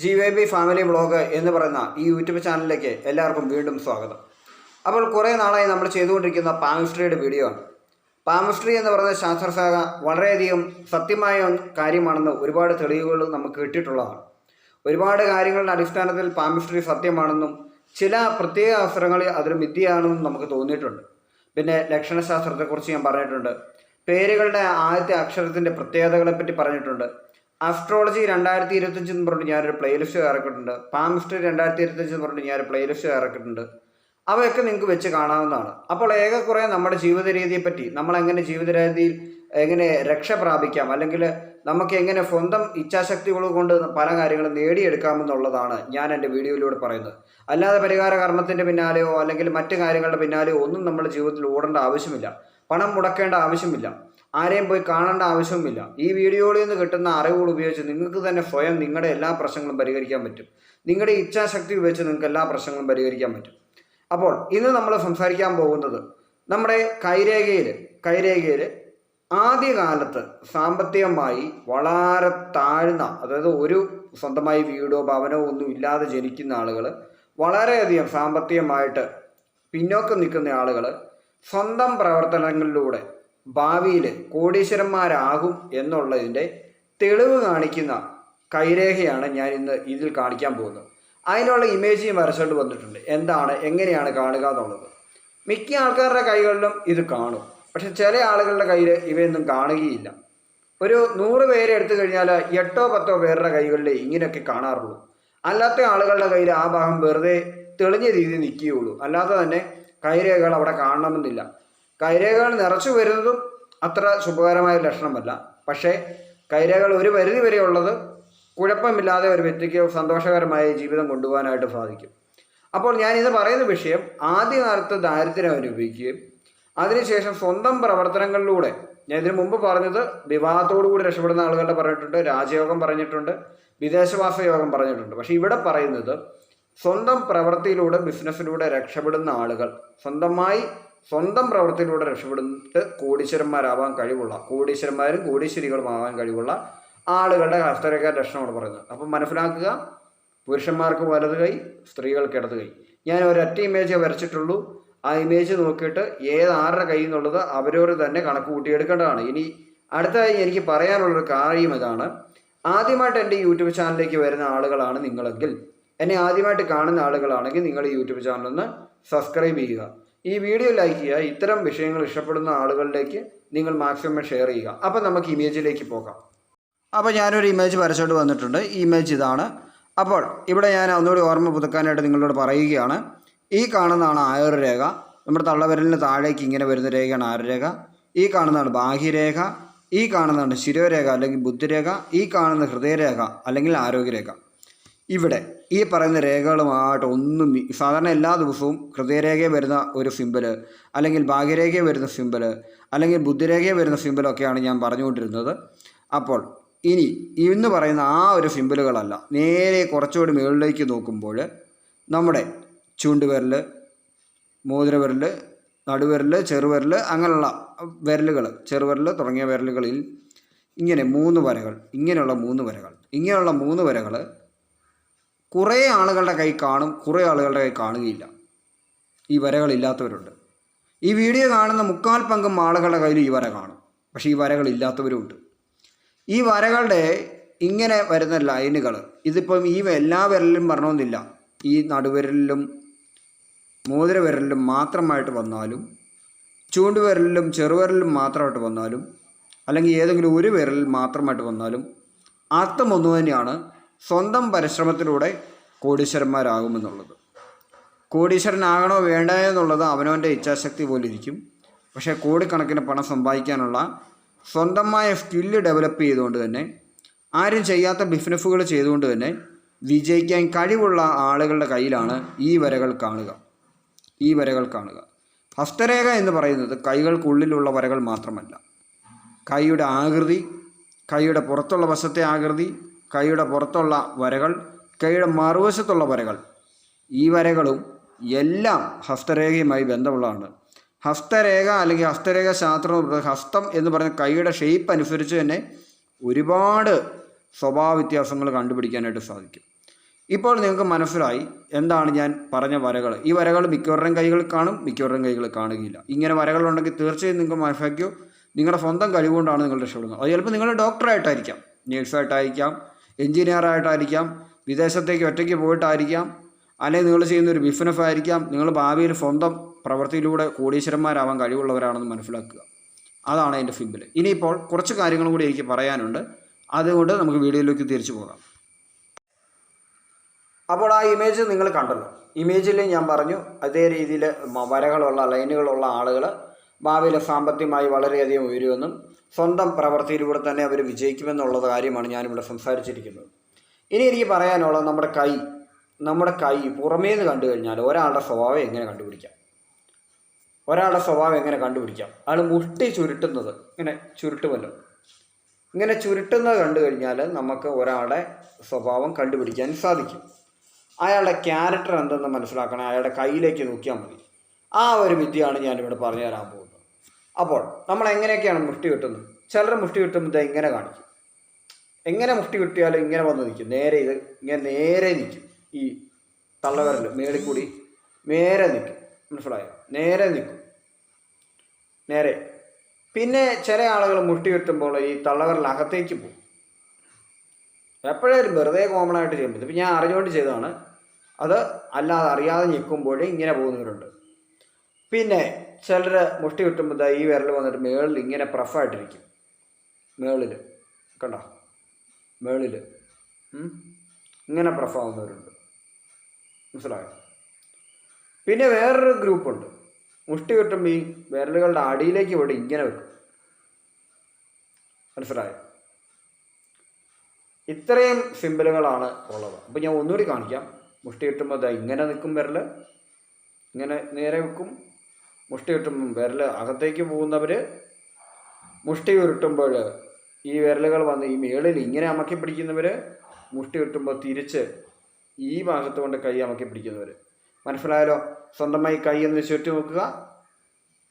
G Y B family vlog എന്ന് പറയുന്ന ഈ യൂട്യൂബ് ചാനലിലേക്ക് എല്ലാവർക്കും വീണ്ടും സ്വാഗതം. അപ്പോൾ കുറേ നാളായി നമ്മൾ ചെയ്തുകൊണ്ടിരിക്കുന്ന പാമിസ്ട്രിയുടെ വീഡിയോ ആണ്. പാമിസ്ട്രി എന്ന് പറയുന്ന ശാസ്ത്രശാഖ വളരെയധികം സത്യമായ കാര്യമാണെന്ന് ഒരുപാട് തെളിവുകൾ നമുക്ക് കിട്ടിയിട്ടുള്ളതാണ്. ഒരുപാട് കാര്യങ്ങളുടെ അടിസ്ഥാനത്തിൽ പാമിസ്ട്രി സത്യമാണെന്നും ചില പ്രത്യേക അവസരങ്ങളിൽ അതൊരു മിഥ്യയാണെന്നും നമുക്ക് തോന്നിയിട്ടുണ്ട്. പിന്നെ ലക്ഷണശാസ്ത്രത്തെക്കുറിച്ച് ഞാൻ പറഞ്ഞിട്ടുണ്ട്. പേരുകളുടെ ആദ്യത്തെ അക്ഷരത്തിന്റെ പ്രത്യേകതകളെപ്പറ്റി പറഞ്ഞിട്ടുണ്ട്. അസ്ട്രോളജി രണ്ടായിരത്തി ഇരുപത്തഞ്ച് എന്ന് പറഞ്ഞിട്ട് ഞാനൊരു പ്ലേലിസ്റ്റ് ഇറക്കിയിട്ടുണ്ട് പാമിസ്ട്രി രണ്ടായിരത്തി ഇരുപത്തഞ്ച് എന്ന് പറഞ്ഞിട്ട് ഞാനൊരു പ്ലേലിസ്റ്റ് ഇറക്കിയിട്ടുണ്ട് അവയൊക്കെ നിങ്ങൾക്ക് വെച്ച് കാണാവുന്നതാണ്. അപ്പോൾ ഏകക്കുറെ നമ്മുടെ ജീവിത രീതിയെപ്പറ്റി നമ്മൾ എങ്ങനെ ജീവിത രീതിയിൽ എങ്ങനെ രക്ഷ പ്രാപിക്കാം അല്ലെങ്കിൽ നമുക്ക് എങ്ങനെ സ്വന്തം ഇച്ഛാശക്തികൾ കൊണ്ട് പല കാര്യങ്ങളും നേടിയെടുക്കാമെന്നുള്ളതാണ് ഞാൻ എന്റെ വീഡിയോയിലൂടെ പറയുന്നത്. അല്ലാതെ പരിഹാര കർമ്മത്തിന്റെ പിന്നാലെയോ അല്ലെങ്കിൽ മറ്റു കാര്യങ്ങളുടെ പിന്നാലെയോ ഒന്നും നമ്മുടെ ജീവിതത്തിൽ ഓടേണ്ട ആവശ്യമില്ല. പണം മുടക്കേണ്ട ആവശ്യമില്ല. ആരെയും പോയി കാണേണ്ട ആവശ്യവുമില്ല. ഈ വീഡിയോയിൽ നിന്ന് കിട്ടുന്ന അറിവുകൾ ഉപയോഗിച്ച് നിങ്ങൾക്ക് തന്നെ സ്വയം നിങ്ങളുടെ എല്ലാ പ്രശ്നങ്ങളും പരിഹരിക്കാൻ പറ്റും. നിങ്ങളുടെ ഇച്ഛാശക്തി ഉപയോഗിച്ച് നിങ്ങൾക്ക് എല്ലാ പ്രശ്നങ്ങളും പരിഹരിക്കാൻ പറ്റും. അപ്പോൾ ഇന്ന് നമ്മൾ സംസാരിക്കാൻ പോകുന്നത് നമ്മുടെ കൈരേഖയിൽ കൈരേഖയിൽ ആദ്യകാലത്ത് സാമ്പത്തികമായി വളരെ താഴ്ന്ന അതായത് ഒരു സ്വന്തമായി വീടോ ഭവനോ ഒന്നും ഇല്ലാതെ ജനിക്കുന്ന ആളുകൾ വളരെയധികം സാമ്പത്തികമായിട്ട് പിന്നോക്കം നിൽക്കുന്ന ആളുകൾ സ്വന്തം പ്രവർത്തനങ്ങളിലൂടെ ഭാവിയിൽ കോടീശ്വരന്മാരാകും എന്നുള്ളതിന്റെ തെളിവ് കാണിക്കുന്ന കൈരേഖയാണ് ഞാൻ ഇന്ന് ഇതിൽ കാണിക്കാൻ പോകുന്നത്. അതിനുള്ള ഇമേജ് വരച്ചുകൊണ്ട് വന്നിട്ടുണ്ട്. എന്താണ് എങ്ങനെയാണ് കാണുക എന്നുള്ളത്. മിക്ക ആൾക്കാരുടെ കൈകളിലും ഇത് കാണും. പക്ഷെ ചില ആളുകളുടെ കയ്യിൽ ഇവയൊന്നും കാണുകയില്ല. ഒരു നൂറ് പേരെ എടുത്തു കഴിഞ്ഞാൽ എട്ടോ പത്തോ പേരുടെ കൈകളിൽ ഇങ്ങനെയൊക്കെ കാണാറുള്ളൂ. അല്ലാത്ത ആളുകളുടെ കയ്യിൽ ആ ഭാഗം വെറുതെ തെളിഞ്ഞ രീതിയിൽ നിൽക്കുകയുള്ളൂ. അല്ലാതെ തന്നെ കൈരേഖകൾ അവിടെ കാണണമെന്നില്ല. കൈരേഖകൾ നിറച്ചു വരുന്നതും അത്ര ശുഭകരമായ ലക്ഷണമല്ല. പക്ഷേ കൈരേഖകൾ ഒരു പരിധി വരെ ഉള്ളത് കുഴപ്പമില്ലാതെ ഒരു വ്യക്തിക്ക് സന്തോഷകരമായ ജീവിതം കൊണ്ടുപോകാനായിട്ട് സാധിക്കും. അപ്പോൾ ഞാൻ ഇത് പറയുന്ന വിഷയം ആദ്യകാലത്ത് ദാരിദ്ര്യം അനുഭവിക്കുകയും അതിനുശേഷം സ്വന്തം പ്രവർത്തനങ്ങളിലൂടെ ഞാൻ ഇതിനു മുമ്പ് പറഞ്ഞത് വിവാഹത്തോടു കൂടി രക്ഷപ്പെടുന്ന ആളുകളുടെ പറഞ്ഞിട്ടുണ്ട് രാജയോഗം പറഞ്ഞിട്ടുണ്ട് വിദേശവാസ യോഗം പറഞ്ഞിട്ടുണ്ട്. പക്ഷേ ഇവിടെ പറയുന്നത് സ്വന്തം പ്രവൃത്തിയിലൂടെ ബിസിനസ്സിലൂടെ രക്ഷപ്പെടുന്ന ആളുകൾ സ്വന്തമായി സ്വന്തം പ്രവൃത്തിയിലൂടെ രക്ഷപ്പെടുന്നിട്ട് കോടീശ്വരന്മാരാവാൻ കഴിവുള്ള കോടീശ്വരന്മാരും കോടീശ്വരികളും ആവാൻ കഴിവുള്ള ആളുകളുടെ ഹസ്തരേഖ ലക്ഷണമാണ് പറയുന്നത്. അപ്പം മനസ്സിലാക്കുക പുരുഷന്മാർക്ക് വലത് കൈ സ്ത്രീകൾക്ക് ഇടത് കൈ. ഞാൻ ഒരൊറ്റ ഇമേജ് വരച്ചിട്ടുള്ളൂ. ആ ഇമേജ് നോക്കിയിട്ട് ഏത് ആരുടെ കൈ എന്നുള്ളത് അവരോട് തന്നെ കണക്ക് കൂട്ടിയെടുക്കേണ്ടതാണ്. ഇനി അടുത്തതായി എനിക്ക് പറയാനുള്ളൊരു കാര്യം ഇതാണ്. ആദ്യമായിട്ട് എന്റെ യൂട്യൂബ് ചാനലിലേക്ക് വരുന്ന ആളുകളാണ് നിങ്ങളെങ്കിൽ. എന്നെ ആദ്യമായിട്ട് കാണുന്ന ആളുകളാണെങ്കിൽ നിങ്ങൾ യൂട്യൂബ് ചാനൽ ഒന്ന് സബ്സ്ക്രൈബ് ചെയ്യുക. ഈ വീഡിയോ ലൈക്ക് ചെയ്യുക. ഇത്തരം വിഷയങ്ങൾ ഇഷ്ടപ്പെടുന്ന ആളുകളിലേക്ക് നിങ്ങൾ മാക്സിമം ഷെയർ ചെയ്യുക. അപ്പോൾ നമുക്ക് ഇമേജിലേക്ക് പോകാം. അപ്പോൾ ഞാനൊരു ഇമേജ് വരച്ചോണ്ട് വന്നിട്ടുണ്ട്. ഈ ഇമേജ് ഇതാണ്. അപ്പോൾ ഇവിടെ ഞാൻ ഒന്നുകൂടി ഓർമ്മ പുതുക്കാനായിട്ട് നിങ്ങളോട് പറയുകയാണ്. ഈ കാണുന്നതാണ് ആയുർരേഖ. നമ്മുടെ തള്ളവിരലിന് താഴേക്ക് ഇങ്ങനെ വരുന്ന രേഖയാണ് ആയുർരേഖ. ഈ കാണുന്നതാണ് ബാഹ്യരേഖ. ഈ കാണുന്നതാണ് ശിരോരേഖ അല്ലെങ്കിൽ ബുദ്ധിരേഖ. ഈ കാണുന്ന ഹൃദയരേഖ അല്ലെങ്കിൽ ആരോഗ്യരേഖ. ഇവിടെ ഈ പറയുന്ന രേഖകളുമായിട്ട് ഒന്നും സാധാരണ എല്ലാ ദിവസവും ഹൃദയരേഖയെ വരുന്ന ഒരു സിമ്പൽ അല്ലെങ്കിൽ ഭാഗ്യരേഖയെ വരുന്ന സിമ്പൽ അല്ലെങ്കിൽ ബുദ്ധിരേഖയെ വരുന്ന സിമ്പിളൊക്കെയാണ് ഞാൻ പറഞ്ഞുകൊണ്ടിരുന്നത്. അപ്പോൾ ഇനി ഇന്ന് പറയുന്ന ആ ഒരു സിമ്പിളുകളല്ല നേരെ കുറച്ചുകൂടി മുകളിലേക്ക് നോക്കുമ്പോൾ നമ്മുടെ ചൂണ്ടുവിരൽ മോതിരവിരൽ നടുവിരൽ ചെറുവിരൽ അങ്ങനെയുള്ള വിരലുകൾ ചെറുവിരൽ തുടങ്ങിയ വിരലുകളിൽ ഇങ്ങനെ മൂന്ന് വരകൾ ഇങ്ങനെയുള്ള മൂന്ന് വരകൾ ഇങ്ങനെയുള്ള മൂന്ന് വരകൾ കുറേ ആളുകളുടെ കൈ കാണും കുറേ ആളുകളുടെ കൈ കാണുകയില്ല. ഈ വരകളില്ലാത്തവരുണ്ട്. ഈ വീഡിയോ കാണുന്ന മുക്കാൽ പങ്കും ആളുകളുടെ കയ്യിൽ ഈ വര കാണും. പക്ഷേ ഈ വരകളില്ലാത്തവരുമുണ്ട്. ഈ വരകളുടെ ഇങ്ങനെ വരുന്ന ലൈനുകൾ ഇതിപ്പം ഈ എല്ലാ വിരലിലും വരണമെന്നില്ല. ഈ നടുവിരലിലും മോതിരവിരലിലും മാത്രമായിട്ട് വന്നാലും ചൂണ്ടുവിരലിലും ചെറുവിരലിലും മാത്രമായിട്ട് വന്നാലും അല്ലെങ്കിൽ ഏതെങ്കിലും ഒരു വിരലിൽ മാത്രമായിട്ട് വന്നാലും അർത്ഥം ഒന്നു തന്നെയാണ് സ്വന്തം പരിശ്രമത്തിലൂടെ കോടീശ്വരന്മാരാകുമെന്നുള്ളത്. കോടീശ്വരനാകണോ വേണ്ടയോ എന്നുള്ളത് അവനവന്റെ ഇച്ഛാശക്തി പോലെ ഇരിക്കും പക്ഷേ കോടിക്കണക്കിന് പണം സമ്പാദിക്കാനുള്ള സ്വന്തമായ സ്കില്ല് ഡെവലപ്പ് ചെയ്തുകൊണ്ട് തന്നെ ആരും ചെയ്യാത്ത ബിസിനസ്സുകൾ ചെയ്തുകൊണ്ട് തന്നെ വിജയിക്കാൻ കഴിവുള്ള ആളുകളുടെ കയ്യിലാണ് ഈ വരകൾ കാണുക. ഈ വരകൾ കാണുക. ഹസ്തരേഖ എന്ന് പറയുന്നത് കൈകൾക്കുള്ളിലുള്ള വരകൾ മാത്രമല്ല. കൈയുടെ ആകൃതി കൈയുടെ പുറത്തുള്ള വശത്തെ ആകൃതി കൈയുടെ പുറത്തുള്ള വരകൾ കൈയുടെ മറുവശത്തുള്ള വരകൾ. ഈ വരകളും എല്ലാം ഹസ്തരേഖയുമായി ബന്ധമുള്ളതാണ്. ഹസ്തരേഖ അല്ലെങ്കിൽ ഹസ്തരേഖ ശാസ്ത്രം ഹസ്തം എന്ന് പറഞ്ഞ കൈയുടെ ഷേപ്പ് അനുസരിച്ച് തന്നെ ഒരുപാട് സ്വഭാവ വ്യത്യാസങ്ങൾ കണ്ടുപിടിക്കാനായിട്ട് സാധിക്കും. ഇപ്പോൾ നിങ്ങൾക്ക് മനസ്സിലായി എന്താണ് ഞാൻ പറഞ്ഞ വരകൾ. ഈ വരകൾ മിക്കവരുടെയും കൈകളിൽ കാണും മിക്കവരുടെയും കൈകളിൽ കാണുകയില്ല. ഇങ്ങനെ വരകളുണ്ടെങ്കിൽ തീർച്ചയായും നിങ്ങൾക്ക് മനസ്സിലാക്കിയോ? നിങ്ങളുടെ സ്വന്തം കഴിവുകൊണ്ടാണ് നിങ്ങൾ രക്ഷപ്പെടുന്നത് അത് ചിലപ്പോൾ നിങ്ങൾ ഡോക്ടറായിട്ടായിരിക്കാം നേഴ്സായിട്ടായിരിക്കാം എഞ്ചിനീയറായിട്ടായിരിക്കാം വിദേശത്തേക്ക് ഒറ്റയ്ക്ക് പോയിട്ടായിരിക്കാം അല്ലെങ്കിൽ നിങ്ങൾ ചെയ്യുന്ന ഒരു ബിസിനസ് ആയിരിക്കാം നിങ്ങൾ ഭാവിയിൽ സ്വന്തം പ്രവൃത്തിയിലൂടെ കോടീശ്വരന്മാരാവാൻ കഴിവുള്ളവരാണെന്ന് മനസ്സിലാക്കുക. അതാണ് എന്റെ ഫിബിൽ ഇനിയിപ്പോൾ കുറച്ച് കാര്യങ്ങളും കൂടി എനിക്ക് പറയാനുണ്ട്. അതുകൊണ്ട് നമുക്ക് വീഡിയോയിലേക്ക് തിരിച്ചു പോകാം. അപ്പോൾ ആ ഇമേജ് നിങ്ങൾ കണ്ടല്ലോ. ഇമേജിൽ ഞാൻ പറഞ്ഞു അതേ രീതിയിൽ വരകളുള്ള ലൈനുകളുള്ള ആളുകൾ ഭാവിയിൽ സാമ്പത്തികമായി വളരെയധികം ഉയരുമെന്നും സ്വന്തം പ്രവൃത്തിയിലൂടെ തന്നെ അവർ വിജയിക്കുമെന്നുള്ള കാര്യമാണ് ഞാനിവിടെ സംസാരിച്ചിരിക്കുന്നത്. ഇനി എനിക്ക് പറയാനുള്ളത് നമ്മുടെ കൈ നമ്മുടെ കൈ പുറമേ നിന്ന് കണ്ടു കഴിഞ്ഞാൽ ഒരാളുടെ സ്വഭാവം എങ്ങനെ കണ്ടുപിടിക്കാം? ഒരാളുടെ സ്വഭാവം എങ്ങനെ കണ്ടുപിടിക്കാം? അയാൾ മുട്ടി ചുരുട്ടുന്നത് ഇങ്ങനെ ചുരുട്ടുമല്ലോ ഇങ്ങനെ ചുരുട്ടുന്നത് കണ്ടു കഴിഞ്ഞാൽ നമുക്ക് ഒരാളുടെ സ്വഭാവം കണ്ടുപിടിക്കാൻ സാധിക്കും. അയാളുടെ ക്യാരക്ടർ എന്തെന്ന് മനസ്സിലാക്കണം അയാളുടെ കയ്യിലേക്ക് നോക്കിയാൽ മതി. ആ ഒരു വിദ്യയാണ് ഞാനിവിടെ പറഞ്ഞു തരാൻ പോകുന്നത്. അപ്പോൾ നമ്മൾ എങ്ങനെയൊക്കെയാണ് മുഷ്ടി കിട്ടുന്നത് ചിലർ മുഷ്ടി കിട്ടുമ്പോൾ ഇങ്ങനെ കാണിക്കും. എങ്ങനെ മുഷ്ടി കിട്ടിയാലും ഇങ്ങനെ വന്ന് നിൽക്കും. നേരെ ഇത് ഇങ്ങനെ നേരെ നിൽക്കും. ഈ തള്ളവരൽ മേളിൽ കൂടി നേരെ നിൽക്കും. മനസ്സിലായോ? നേരെ നിൽക്കും. നേരെ. പിന്നെ ചില ആളുകൾ മുഷ്ടി കിട്ടുമ്പോൾ ഈ തള്ളവരൽ അകത്തേക്ക് പോകും. എപ്പോഴും വെറുതെ കോമൺ ആയിട്ട് ചെയ്യുമ്പോൾ ഇതിപ്പോൾ ഞാൻ അറിഞ്ഞുകൊണ്ട് ചെയ്തതാണ്. അത് അല്ലാതെ അറിയാതെ നിൽക്കുമ്പോഴേ ഇങ്ങനെ പോകുന്നവരുണ്ട്. പിന്നെ ചിലർ മുഷ്ടി കിട്ടുമ്പോൾ ഇതാ ഈ വിരൽ വന്നിട്ട് മേളിൽ ഇങ്ങനെ പ്രഫായിട്ടിരിക്കും. മേളിൽ കണ്ടോ? മേളിൽ? ഇങ്ങനെ പ്രഫാവുന്നവരുണ്ട് മനസ്സിലായോ? പിന്നെ വേറൊരു ഗ്രൂപ്പുണ്ട്. മുഷ്ടി കിട്ടുമ്പോൾ ഈ വിരലുകളുടെ അടിയിലേക്ക് ഇവിടെ ഇങ്ങനെ വെക്കും. മനസ്സിലായോ? ഇത്രയും സിമ്പിളുകളാണ് ഉള്ളത്. അപ്പോൾ ഞാൻ ഒന്നുകൂടി കാണിക്കാം. മുഷ്ടി കിട്ടുമ്പോൾ ഇങ്ങനെ നിൽക്കും വിരൽ ഇങ്ങനെ നേരെ വെക്കും. മുഷ്ടി കിട്ടുമ്പോൾ വിരൽ അകത്തേക്ക് പോകുന്നവർ മുഷ്ടി ഉരുട്ടുമ്പോൾ ഈ വിരലുകൾ വന്ന് ഈ മേളിൽ ഇങ്ങനെ അമക്കി പിടിക്കുന്നവർ മുഷ്ടി കിട്ടുമ്പോൾ തിരിച്ച് ഈ ഭാഗത്ത് കൊണ്ട് കൈ അമക്കി പിടിക്കുന്നവർ മനസ്സിലായാലോ സ്വന്തമായി കൈ ഒന്ന് ചുറ്റി നോക്കുക.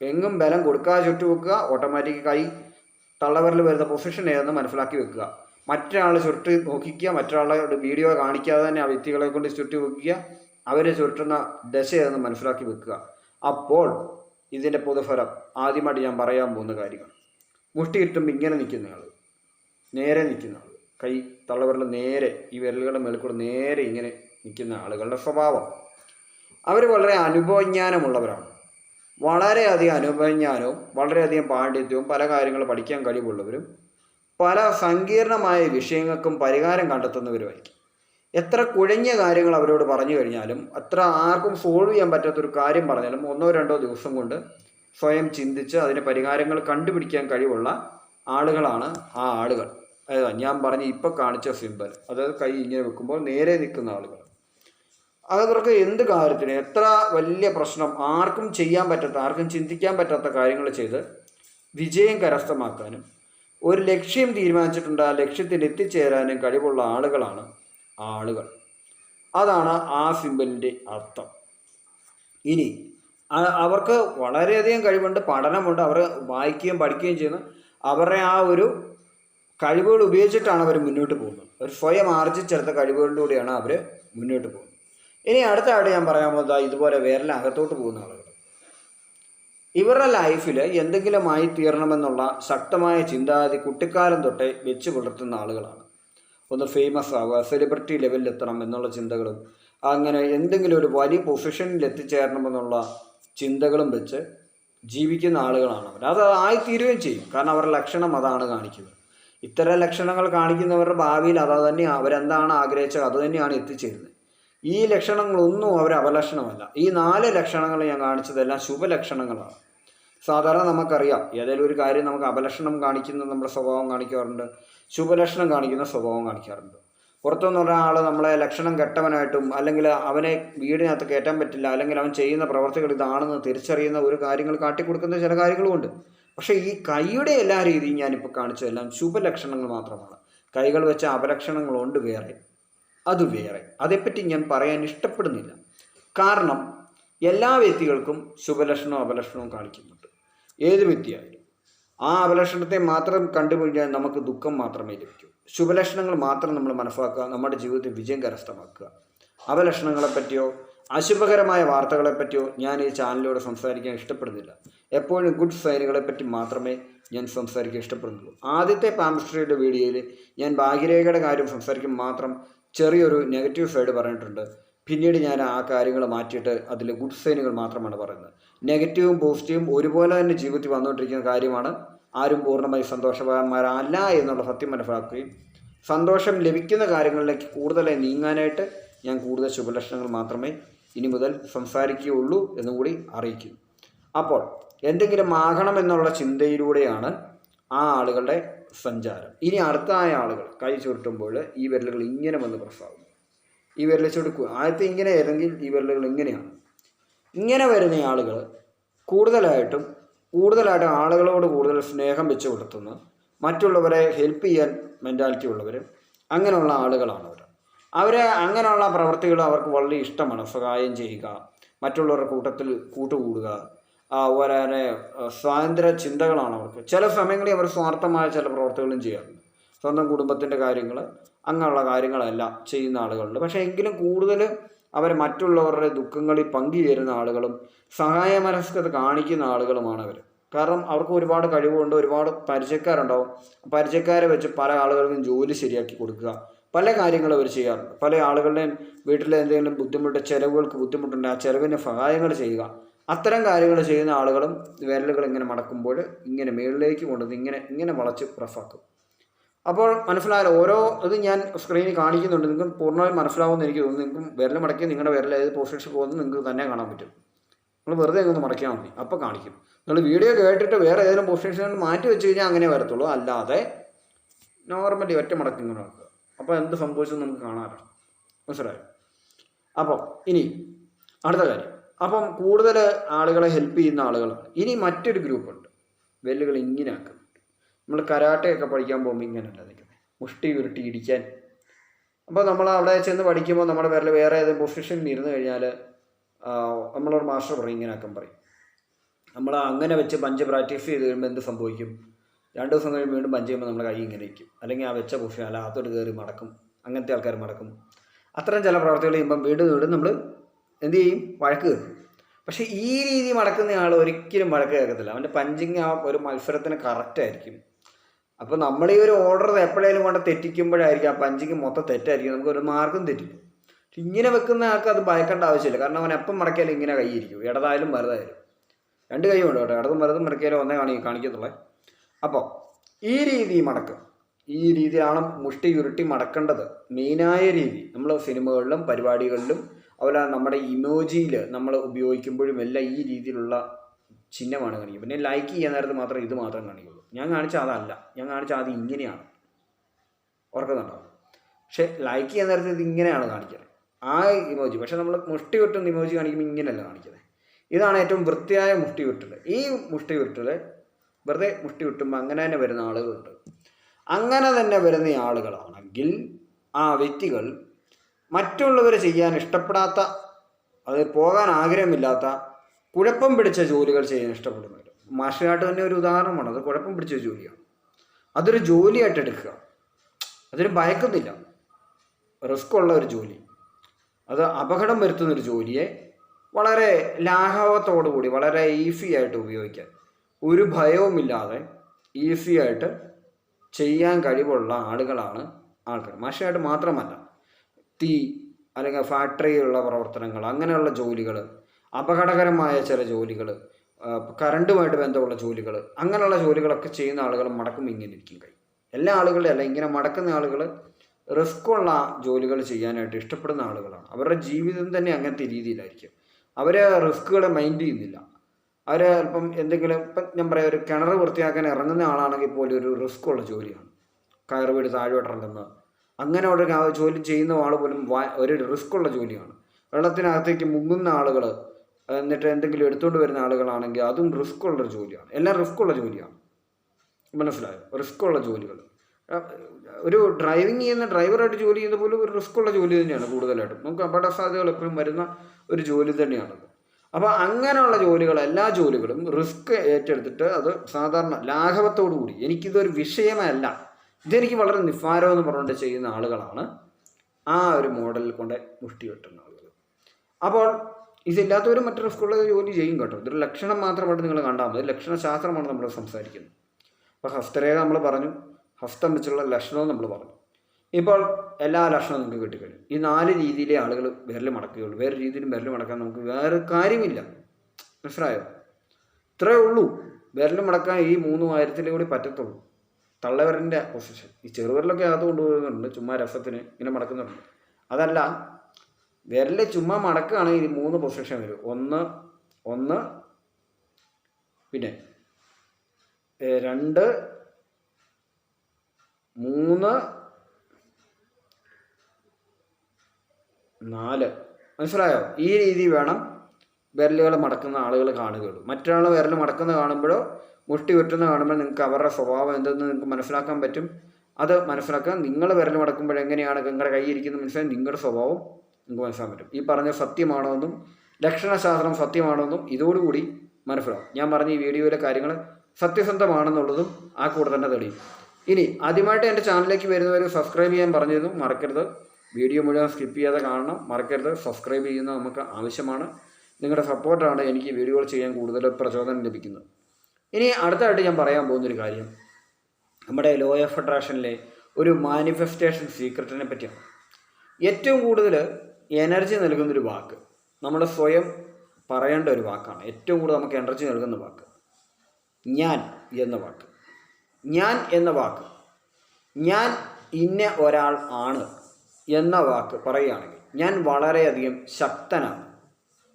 എങ്ങും ബലം കൊടുക്കാതെ ചുറ്റി വെക്കുക ഓട്ടോമാറ്റിക് കൈ തള്ളവരൽ വരുന്ന പൊസിഷൻ ഏതെന്ന് മനസ്സിലാക്കി വെക്കുക. മറ്റൊരാൾ ചുരുട്ടി നോക്കിക്കുക. മറ്റൊരാളുടെ വീഡിയോ കാണിക്കാതെ തന്നെ ആ വ്യക്തികളെ കൊണ്ട് ചുറ്റി വെക്കുക അവരെ ചുരുട്ടുന്ന ദശ ഏതെന്ന് മനസ്സിലാക്കി വെക്കുക. അപ്പോൾ ഇതിന്റെ പൊതുഫലം ആദ്യമായിട്ട് ഞാൻ പറയാൻ പോകുന്ന കാര്യങ്ങൾ. മുഷ്ടി കിട്ടുമ്പോൾ ഇങ്ങനെ നിൽക്കുന്ന ആൾ നേരെ നിൽക്കുന്ന ആൾ കൈ തള്ളവരുടെ നേരെ ഈ വിരലുകളുടെ മേളിൽ നേരെ ഇങ്ങനെ നിൽക്കുന്ന ആളുകളുടെ സ്വഭാവം. അവർ വളരെ അനുഭവജ്ഞാനമുള്ളവരാണ്. വളരെയധികം അനുഭവജ്ഞാനവും വളരെയധികം പാണ്ഡിത്യവും പല കാര്യങ്ങൾ പഠിക്കാൻ കഴിവുള്ളവരും പല സങ്കീർണമായ വിഷയങ്ങൾക്കും പരിഹാരം കണ്ടെത്തുന്നവരുമായിരിക്കും. എത്ര കുഴഞ്ഞ കാര്യങ്ങൾ അവരോട് പറഞ്ഞു കഴിഞ്ഞാലും അത്ര ആർക്കും സോൾവ് ചെയ്യാൻ പറ്റാത്തൊരു കാര്യം പറഞ്ഞാലും ഒന്നോ രണ്ടോ ദിവസം കൊണ്ട് സ്വയം ചിന്തിച്ച് അതിന് പരിഹാരങ്ങൾ കണ്ടുപിടിക്കാൻ കഴിവുള്ള ആളുകളാണ് ആ ആളുകൾ. അതായത് ഞാൻ പറഞ്ഞ ഇപ്പോൾ കാണിച്ച സിമ്പൽ. അതായത് കൈ ഇങ്ങനെ വെക്കുമ്പോൾ നേരെ നിൽക്കുന്ന ആളുകൾ. അവർക്ക് എന്ത് കാര്യത്തിന്? എത്ര വലിയ പ്രശ്നം? ആർക്കും ചെയ്യാൻ പറ്റാത്ത ആർക്കും ചിന്തിക്കാൻ പറ്റാത്ത കാര്യങ്ങൾ ചെയ്ത് വിജയം കരസ്ഥമാക്കാനും ഒരു ലക്ഷ്യം തീരുമാനിച്ചിട്ടുണ്ട് ആ ലക്ഷ്യത്തിൽ എത്തിച്ചേരാനും കഴിവുള്ള ആളുകളാണ് ആളുകൾ. അതാണ് ആ സിമ്പലിന്റെ അർത്ഥം. ഇനി അവർക്ക് വളരെയധികം കഴിവുണ്ട് പഠനമുണ്ട് അവർ വായിക്കുകയും പഠിക്കുകയും ചെയ്യുന്നു. അവരുടെ ആ ഒരു കഴിവുകൾ ഉപയോഗിച്ചിട്ടാണ് അവർ മുന്നോട്ട് പോകുന്നത്. അവർ സ്വയം ആർജിച്ചെടുത്ത കഴിവുകളിലൂടെയാണ് അവർ മുന്നോട്ട് പോകുന്നത്. ഇനി അടുത്ത ആയിട്ട് ഞാൻ പറയാൻ പോകുന്നത് ഇതുപോലെ വിരലകത്തോട്ട് പോകുന്ന ആളുകൾ. ഇവരുടെ ലൈഫിൽ എന്തെങ്കിലുമായി തീരണമെന്നുള്ള ശക്തമായ ചിന്താഗതി കുട്ടിക്കാലം തൊട്ടേ വെച്ച് പുലർത്തുന്ന ആളുകളാണ്. ഒന്ന് ഫേമസ് ആവുക സെലിബ്രിറ്റി ലെവലിൽ എത്തണം എന്നുള്ള ചിന്തകളും അങ്ങനെ എന്തെങ്കിലും ഒരു വലിയ പൊസിഷനിൽ എത്തിച്ചേരണമെന്നുള്ള ചിന്തകളും വെച്ച് ജീവിക്കുന്ന ആളുകളാണ് അവർ അത് ആയിത്തീരുകയും ചെയ്യും. കാരണം അവരുടെ ലക്ഷണം അതാണ് കാണിക്കുന്നത്. ഇത്തരം ലക്ഷണങ്ങൾ കാണിക്കുന്നവരുടെ ഭാവിയിൽ അത് തന്നെ അവരെന്താണ് ആഗ്രഹിച്ചത് അത് തന്നെയാണ് എത്തിച്ചേരുന്നത്. ഈ ലക്ഷണങ്ങളൊന്നും അവർ അപലക്ഷണമല്ല. ഈ നാല് ലക്ഷണങ്ങൾ ഞാൻ കാണിച്ചതെല്ലാം ശുഭലക്ഷണങ്ങളാണ്. സാധാരണ നമുക്കറിയാം ഏതെങ്കിലും ഒരു കാര്യം നമുക്ക് അപലക്ഷണം കാണിക്കുന്ന നമ്മുടെ സ്വഭാവം കാണിക്കാറുണ്ട്. ശുഭലക്ഷണം കാണിക്കുന്ന സ്വഭാവം കാണിക്കാറുണ്ട്. പുറത്തുനിന്ന് ഒരാൾ നമ്മളെ ലക്ഷണം കെട്ടവനായിട്ടും അല്ലെങ്കിൽ അവനെ വീടിനകത്ത് കയറ്റാൻ പറ്റില്ല അല്ലെങ്കിൽ അവൻ ചെയ്യുന്ന പ്രവർത്തികൾ ഇതാണെന്ന് തിരിച്ചറിയുന്ന ഒരു കാര്യങ്ങൾ കാട്ടിക്കൊടുക്കുന്ന ചില കാര്യങ്ങളുമുണ്ട്. പക്ഷേ ഈ കൈയുടെ എല്ലാ രീതിയും ഞാനിപ്പോൾ കാണിച്ചതെല്ലാം ശുഭലക്ഷണങ്ങൾ മാത്രമാണ്. കൈകൾ വെച്ച അപലക്ഷണങ്ങളുണ്ട് വേറെ. അത് വേറെ. അതേപ്പറ്റി ഞാൻ പറയാൻ ഇഷ്ടപ്പെടുന്നില്ല. കാരണം എല്ലാ വ്യക്തികൾക്കും ശുഭലക്ഷണവും അപലക്ഷണവും കാണിക്കുന്നുണ്ട്. ഏത് വ്യക്തിയായാലും. ആ അപലക്ഷണത്തെ മാത്രം കണ്ടുപിടിക്കാൻ നമുക്ക് ദുഃഖം മാത്രമേ ലഭിക്കൂ. ശുഭലക്ഷണങ്ങൾ മാത്രം നമ്മൾ മനസ്സിലാക്കുക നമ്മുടെ ജീവിതത്തിൽ വിജയം കരസ്ഥമാക്കുക. അപലക്ഷണങ്ങളെപ്പറ്റിയോ അശുഭകരമായ വാർത്തകളെപ്പറ്റിയോ ഞാൻ ഈ ചാനലിലൂടെ സംസാരിക്കാൻ ഇഷ്ടപ്പെടുന്നില്ല. എപ്പോഴും ഗുഡ് സൈനുകളെപ്പറ്റി മാത്രമേ ഞാൻ സംസാരിക്കാൻ ഇഷ്ടപ്പെടുന്നുള്ളൂ. ആദ്യത്തെ പാമിസ്ട്രിയുടെ വീഡിയോയിൽ ഞാൻ ഭാഗ്യരേഖയുടെ കാര്യം സംസാരിക്കും മാത്രം ചെറിയൊരു നെഗറ്റീവ് സൈഡ് പറഞ്ഞിട്ടുണ്ട്. പിന്നീട് ഞാൻ ആ കാര്യങ്ങൾ മാറ്റിയിട്ട് അതിൽ ഗുഡ് സൈനുകൾ മാത്രമാണ് പറയുന്നത്. നെഗറ്റീവും പോസിറ്റീവും ഒരുപോലെ തന്നെ ജീവിതത്തിൽ വന്നുകൊണ്ടിരിക്കുന്ന കാര്യമാണ് ആരും പൂർണമായി സന്തോഷവാന്മാരല്ല എന്നുള്ള സത്യം മനസ്സിലാക്കുകയും സന്തോഷം ലഭിക്കുന്ന കാര്യങ്ങളിലേക്ക് കൂടുതലായി നീങ്ങാനായിട്ട് ഞാൻ കൂടുതൽ ശുഭലക്ഷണങ്ങൾ മാത്രമേ ഇനി മുതൽ സംസാരിക്കുകയുള്ളൂ എന്നുകൂടി അറിയിക്കുന്നു അപ്പോൾ എന്തെങ്കിലും ആകണം എന്നുള്ള ചിന്തയിലൂടെയാണ് ആ ആളുകളുടെ സഞ്ചാരം. ഇനി അടുത്തായ ആളുകൾ കൈ ചുരുട്ടുമ്പോൾ ഈ വിരലുകൾ ഇങ്ങനെ വന്ന് പ്രസ്താവും ഈ വിരൽ ചുരുക്കുക. ആദ്യത്തെ ഇങ്ങനെ ആയിരുന്നെങ്കിൽ ഈ വിരലുകൾ ഇങ്ങനെയാണ്. ഇങ്ങനെ വരുന്ന ആളുകൾ കൂടുതലായിട്ടും കൂടുതലായിട്ട് ആളുകളോട് കൂടുതൽ സ്നേഹം വെച്ച് പുലർത്തുന്ന മറ്റുള്ളവരെ ഹെൽപ്പ് ചെയ്യാൻ മെന്റാലിറ്റി ഉള്ളവർ അങ്ങനെയുള്ള ആളുകളാണ് അവർ അവരെ അങ്ങനെയുള്ള പ്രവൃത്തികൾ അവർക്ക് വളരെ ഇഷ്ടമാണ്. സഹായം ചെയ്യുക മറ്റുള്ളവരുടെ കൂട്ടത്തിൽ കൂട്ടുകൂടുക തന്നെ സ്വാതന്ത്ര്യ ചിന്തകളാണ് അവർക്ക്. ചില സമയങ്ങളിൽ അവർ സ്വാർത്ഥമായ ചില പ്രവർത്തികളും ചെയ്യാറുണ്ട്. സ്വന്തം കുടുംബത്തിന്റെ കാര്യങ്ങൾ അങ്ങനെയുള്ള കാര്യങ്ങളെല്ലാം ചെയ്യുന്ന ആളുകളുണ്ട്. പക്ഷേ എങ്കിലും കൂടുതൽ അവർ മറ്റുള്ളവരുടെ ദുഃഖങ്ങളിൽ പങ്കുചേരുന്ന ആളുകളും സഹായ മനസ്കത കാണിക്കുന്ന ആളുകളുമാണ് അവർ കാരണം അവർക്ക് ഒരുപാട് കഴിവുണ്ട് ഒരുപാട് പരിചയക്കാരുണ്ടാവും. പരിചയക്കാരെ വെച്ച് പല ആളുകൾക്കും ജോലി ശരിയാക്കി കൊടുക്കുക. പല കാര്യങ്ങളും അവർ ചെയ്യാറുണ്ട്. പല ആളുകളുടെയും വീട്ടിലെ എന്തെങ്കിലും ബുദ്ധിമുട്ട് ചിലവുകൾക്ക് ബുദ്ധിമുട്ടുണ്ട് ആ ചിലവിന് സഹായങ്ങൾ ചെയ്യുക. അത്തരം കാര്യങ്ങൾ ചെയ്യുന്ന ആളുകളും വിരലുകൾ ഇങ്ങനെ മടക്കുമ്പോൾ ഇങ്ങനെ മേളിലേക്ക് കൊണ്ടുവന്ന് ഇങ്ങനെ ഇങ്ങനെ വളച്ച് പ്രസ്സാക്കും അപ്പോൾ മനസ്സിലായാലും ഓരോ ഇത് ഞാൻ സ്ക്രീനിൽ കാണിക്കുന്നുണ്ട്. നിങ്ങൾക്ക് പൂർണമായും മനസ്സിലാവുമെന്ന് എനിക്ക് തോന്നുന്നു. നിങ്ങൾക്ക് വിരൽ മടക്കി നിങ്ങളുടെ വിരൽ ഏത് പൊസിഷനിൽ പോകുന്നത് നിങ്ങൾക്ക് തന്നെ കാണാൻ പറ്റും. നിങ്ങൾ വെറുതെ ഒന്ന് മടക്കിയാൽ മതി. അപ്പോൾ കാണിക്കും. നിങ്ങൾ വീഡിയോ കേട്ടിട്ട് വേറെ ഏതെങ്കിലും പൊസിഷനിൽ മാറ്റി വെച്ച് കഴിഞ്ഞാൽ അങ്ങനെ വരത്തുള്ളൂ. അല്ലാതെ നോർമലി ഒറ്റ മടക്കി ഇങ്ങനെ നടക്കുക. അപ്പോൾ എന്ത് സംഭവിച്ചെന്ന് നമുക്ക് കാണാമല്ലോ മനസ്സിലായോ? അപ്പോൾ ഇനി അടുത്ത കാര്യം. അപ്പം കൂടുതൽ ആളുകളെ ഹെൽപ്പ് ചെയ്യുന്ന ആളുകൾ ഇനി മറ്റൊരു ഗ്രൂപ്പുണ്ട് വെല്ലുകൾ ഇങ്ങനെ ആക്കുന്നുണ്ട് നമ്മൾ കരാട്ടയൊക്കെ പഠിക്കാൻ പോകുമ്പോൾ ഇങ്ങനെയല്ല നിൽക്കുന്നത് മുഷ്ടി ഉരുട്ടി ഇടിക്കാൻ. അപ്പോൾ നമ്മൾ അവിടെ ചെന്ന് പഠിക്കുമ്പോൾ നമ്മുടെ പേരിൽ വേറെ ഏതെങ്കിലും പൊസിഷനിൽ ഇരുന്ന് കഴിഞ്ഞാൽ നമ്മളൊരു മാസ്റ്റർ പറയും ഇങ്ങനെ ആക്കാൻ പറയും. നമ്മൾ അങ്ങനെ വെച്ച് പഞ്ച് പ്രാക്ടീസ് ചെയ്ത് കഴിയുമ്പോൾ എന്ത് സംഭവിക്കും? രണ്ട് ദിവസം കഴിയുമ്പോൾ വീണ്ടും പഞ്ച് ചെയ്യുമ്പോൾ നമ്മുടെ കൈ ഇങ്ങനെ ഇരിക്കും അല്ലെങ്കിൽ ആ വെച്ച പൊസിഷൻ അല്ല അകത്തോട്ട് കയറി മടക്കും. അങ്ങനത്തെ ആൾക്കാർ മടക്കും. അത്തരം ചില പ്രവർത്തികൾ ചെയ്യുമ്പം വീണ്ടും വീണ്ടും നമ്മൾ എന്ത് ചെയ്യും? വഴക്ക് കേൾക്കും പക്ഷേ ഈ രീതി മടക്കുന്ന ആൾ ഒരിക്കലും വഴക്ക് കേൾക്കത്തില്ല. അവന്റെ പഞ്ചിങ് ആ ഒരു മത്സരത്തിന് കറക്റ്റ് ആയിരിക്കും. അപ്പോൾ നമ്മൾ ഈ ഒരു ഓർഡർ എപ്പോഴേലും കൊണ്ട് തെറ്റിക്കുമ്പോഴായിരിക്കും ആ പഞ്ചിങ് മൊത്തം തെറ്റായിരിക്കും. നമുക്ക് ഒരു മാർക്കും തെറ്റിക്കും ഇങ്ങനെ വെക്കുന്ന ആൾക്ക് അത് ഭയക്കേണ്ട ആവശ്യമില്ല. കാരണം അവൻ എപ്പം മടക്കിയാലും ഇങ്ങനെ കൈയിരിക്കും ഇടതായാലും വലുതായാലും. രണ്ട് കൈ ഉണ്ട് കേട്ടോ. ഇടതും വലതും മടക്കിയാലും ഒന്നേ കാണി കാണിക്കത്തുള്ളേ. അപ്പോൾ ഈ രീതി മടക്കും. ഈ രീതിയാണ് മുഷ്ടി ഉരുട്ടി മടക്കേണ്ടത്. മെയിനായ രീതി. നമ്മൾ സിനിമകളിലും പരിപാടികളിലും അതുപോലെ നമ്മുടെ ഇമോജിയിൽ നമ്മൾ ഉപയോഗിക്കുമ്പോഴും എല്ലാം ഈ രീതിയിലുള്ള ചിഹ്നമാണ് കാണിക്കുക പിന്നെ ലൈക്ക് ചെയ്യാൻ നേരത്ത് മാത്രം ഇത് മാത്രം കാണിക്കുള്ളൂ. ഞാൻ കാണിച്ച അതല്ല. ഞാൻ കാണിച്ച അത് ഇങ്ങനെയാണ്. ഓർക്കുന്നുണ്ടോ? പക്ഷേ ലൈക്ക് ചെയ്യാൻ നേരത്ത് ഇത് ഇങ്ങനെയാണ് കാണിക്കുന്നത്. ആ ഇമോജി പക്ഷേ നമ്മൾ മുഷ്ടി വിട്ടുന്ന ഇമോജി കാണിക്കുമ്പോൾ ഇങ്ങനെയല്ല കാണിക്കുന്നത്. ഇതാണ് ഏറ്റവും വൃത്തിയായ മുഷ്ടി വിട്ടൽ ഈ മുഷ്ടി വിട്ടൽ വെറുതെ മുഷ്ടി വിട്ടുമ്പോൾ അങ്ങനെ തന്നെ വരുന്ന ആളുകളുണ്ട്. അങ്ങനെ തന്നെ വരുന്ന ആളുകളാണെങ്കിൽ ആ വ്യക്തികൾ മറ്റുള്ളവർ ചെയ്യാൻ ഇഷ്ടപ്പെടാത്ത അത് പോകാൻ ആഗ്രഹമില്ലാത്ത കുഴപ്പം പിടിച്ച ജോലികൾ ചെയ്യാൻ ഇഷ്ടപ്പെടുന്നവർ മാർഷൽ ആർട്ട് തന്നെ ഒരു ഉദാഹരണമാണ്. അത് കുഴപ്പം പിടിച്ച ജോലിയാണ്. അതൊരു ജോലിയായിട്ട് എടുക്കുക. അതിന് ഭയക്കുന്നില്ല. റിസ്ക് ഉള്ള ഒരു ജോലി. അത് അപകടം വരുത്തുന്ന ഒരു ജോലിയെ വളരെ ലാഘവത്തോടു കൂടി വളരെ ഈസി ആയിട്ട് ഉപയോഗിക്കാൻ ഒരു ഭയവുമില്ലാതെ ഈസി ആയിട്ട് ചെയ്യാൻ കഴിവുള്ള ആളുകളാണ് ആൾക്കാർ. മാഷയായിട്ട് മാത്രമല്ല തീ അല്ലെങ്കിൽ ഫാക്ടറിയിലുള്ള പ്രവർത്തനങ്ങൾ അങ്ങനെയുള്ള ജോലികൾ അപകടകരമായ ചില ജോലികൾ കറണ്ടുമായിട്ട് ബന്ധമുള്ള ജോലികൾ അങ്ങനെയുള്ള ജോലികളൊക്കെ ചെയ്യുന്ന ആളുകൾ മടക്കുമ്പോൾ ഇങ്ങനെ ഇരിക്കും കൈ. എല്ലാ ആളുകളുടെ അല്ല ഇങ്ങനെ മടക്കുന്ന ആളുകൾ റിസ്ക്കുള്ള ജോലികൾ ചെയ്യാനായിട്ട് ഇഷ്ടപ്പെടുന്ന ആളുകളാണ്. അവരുടെ ജീവിതം തന്നെ അങ്ങനത്തെ രീതിയിലായിരിക്കും. അവർ റിസ്ക്കുകളെ മൈൻഡ് ചെയ്യുന്നില്ല. അവർ അല്പം എന്തെങ്കിലും ഇപ്പം ഞാൻ പറയാം ഒരു കിണർ വൃത്തിയാക്കാൻ ഇറങ്ങുന്ന ആളാണെങ്കിൽ പോലും ഒരു റിസ്ക്കുള്ള ജോലിയാണ്. കയറ് വീട് താഴോട്ട് ഇറങ്ങുന്നത്. അങ്ങനെ ഒരു ജോലി ചെയ്യുന്ന ആൾ പോലും ഒരു റിസ്ക്കുള്ള ജോലിയാണ്. വെള്ളത്തിനകത്തേക്ക് മുങ്ങുന്ന ആളുകൾ എന്നിട്ട് എന്തെങ്കിലും എടുത്തുകൊണ്ട് വരുന്ന ആളുകളാണെങ്കിൽ അതും റിസ്ക് ഉള്ള ജോലിയാണ്. എല്ലാം റിസ്ക് ഉള്ള ജോലിയാണ്. മനസ്സിലായോ? റിസ്ക് ഉള്ള ജോലികൾ. ഒരു ഡ്രൈവിംഗ് ചെയ്യുന്ന ഡ്രൈവറായിട്ട് ജോലി ചെയ്യുന്ന പോലും ഒരു റിസ്ക് ഉള്ള ജോലി തന്നെയാണ് കൂടുതലായിട്ടും. നമുക്ക് അപകട സാധ്യതകൾ എപ്പോഴും വരുന്ന ഒരു ജോലി തന്നെയാണത്. അപ്പോൾ അങ്ങനെയുള്ള ജോലികൾ എല്ലാ ജോലികളും റിസ്ക് ഏറ്റെടുത്തിട്ട് അത് സാധാരണ ലാഘവത്തോടു കൂടി എനിക്കിതൊരു വിഷയമല്ല ഇതെനിക്ക് വളരെ നിഫാരം എന്ന് പറഞ്ഞുകൊണ്ട് ചെയ്യുന്ന ആളുകളാണ് ആ ഒരു മോഡലിൽ കൊണ്ട് മുഷ്ടി വെട്ടുന്ന ആളുകൾ. അപ്പോൾ ഇതില്ലാത്തവരും മറ്റു റിസ്ക്കുള്ള ജോലി ചെയ്യും കേട്ടോ. ഇതൊരു ലക്ഷണം മാത്രമായിട്ട് നിങ്ങൾ കണ്ടാൽ മതി. ലക്ഷണശാസ്ത്രമാണ് നമ്മൾ സംസാരിക്കുന്നത്. അപ്പോൾ ഹസ്തരേഖ നമ്മൾ പറഞ്ഞു. ഹസ്തം വെച്ചുള്ള ലക്ഷണവും നമ്മൾ പറഞ്ഞു. ഇപ്പോൾ എല്ലാ ലക്ഷണവും നിങ്ങൾക്ക് കിട്ടിക്കഴിഞ്ഞു. ഈ നാല് രീതിയിലെ ആളുകൾ വിരൽ മടക്കുകയുള്ളൂ. വേറെ രീതിയിലും വിരൽ മടക്കാൻ നമുക്ക് വേറെ കാര്യമില്ല. മനസ്സിലായോ? ഇത്രയേ ഉള്ളൂ. വിരൽ മടക്കാൻ ഈ മൂന്ന് ആയിരത്തിലേ കൂടി പറ്റത്തുള്ളൂ. തള്ളവരന്റെ പൊസിഷൻ ഈ ചെറുവരലൊക്കെ അകത്ത് കൊണ്ടുപോകുന്നുണ്ട്. ചുമ്മാ രസത്തിന് ഇങ്ങനെ മടക്കുന്നുണ്ട്. അതല്ല വിരൽ ചുമ്മാ മടക്കുകയാണെങ്കിൽ ഈ മൂന്ന് പൊസിഷൻ വരും. ഒന്ന് ഒന്ന് പിന്നെ രണ്ട് മൂന്ന് നാല്. മനസ്സിലായോ? ഈ രീതി വേണം വിരലുകൾ മടക്കുന്ന ആളുകൾ കാണുകയുള്ളൂ. മറ്റൊരാൾ വിരൽ മടക്കുന്ന കാണുമ്പോഴോ മുഷ്ടി ഉറ്റുന്ന കാണുമ്പോൾ നിങ്ങൾക്ക് അവരുടെ സ്വഭാവം എന്തെന്ന് നിങ്ങൾക്ക് മനസ്സിലാക്കാൻ പറ്റും. അത് മനസ്സിലാക്കാൻ നിങ്ങൾ വിരൽ മടക്കുമ്പോൾ എങ്ങനെയാണ് നിങ്ങളുടെ കൈ ഇരിക്കുന്നത്? മനസ്സിലായി? നിങ്ങളുടെ സ്വഭാവം നിങ്ങൾക്ക് മനസ്സിലാക്കാൻ പറ്റും. ഈ പറഞ്ഞ സത്യമാണോ എന്നും ലക്ഷണശാസ്ത്രം സത്യമാണോ എന്നും ഇതോടുകൂടി മനസ്സിലാവും. ഞാൻ പറഞ്ഞ ഈ വീഡിയോയിലെ കാര്യങ്ങൾ സത്യസന്ധമാണെന്നുള്ളതും ആ കൂടെ തന്നെ തെളിയും. ഇനി ആദ്യമായിട്ട് എന്റെ ചാനലിലേക്ക് വരുന്നവർ സബ്സ്ക്രൈബ് ചെയ്യാൻ പറഞ്ഞിരുന്നു മറക്കരുത്. വീഡിയോ മുഴുവൻ സ്കിപ്പ് ചെയ്യാതെ കാണണം. മറക്കരുത്. സബ്സ്ക്രൈബ് ചെയ്യുന്നത് നമുക്ക് ആവശ്യമാണ്. നിങ്ങളുടെ സപ്പോർട്ടാണ് എനിക്ക് വീഡിയോകൾ ചെയ്യാൻ കൂടുതൽ പ്രചോദനം ലഭിക്കുന്നത്. ഇനി അടുത്തായിട്ട് ഞാൻ പറയാൻ പോകുന്നൊരു കാര്യം. നമ്മുടെ ലോ ഓഫ് അട്രാക്ഷനിലെ ഒരു മാനിഫെസ്റ്റേഷൻ സീക്രട്ടിനെ പറ്റിയാണ്. ഏറ്റവും കൂടുതൽ എനർജി നൽകുന്നൊരു വാക്ക്. നമ്മൾ സ്വയം പറയേണ്ട ഒരു വാക്കാണ്. ഏറ്റവും കൂടുതൽ നമുക്ക് എനർജി നൽകുന്ന വാക്ക്. ഞാൻ എന്ന വാക്ക്. ഞാൻ എന്ന വാക്ക്. ഞാൻ ഇന്ന ഒരാൾ ആണ് എന്ന വാക്ക് പറയുകയാണെങ്കിൽ ഞാൻ വളരെയധികം ശക്തനാണ്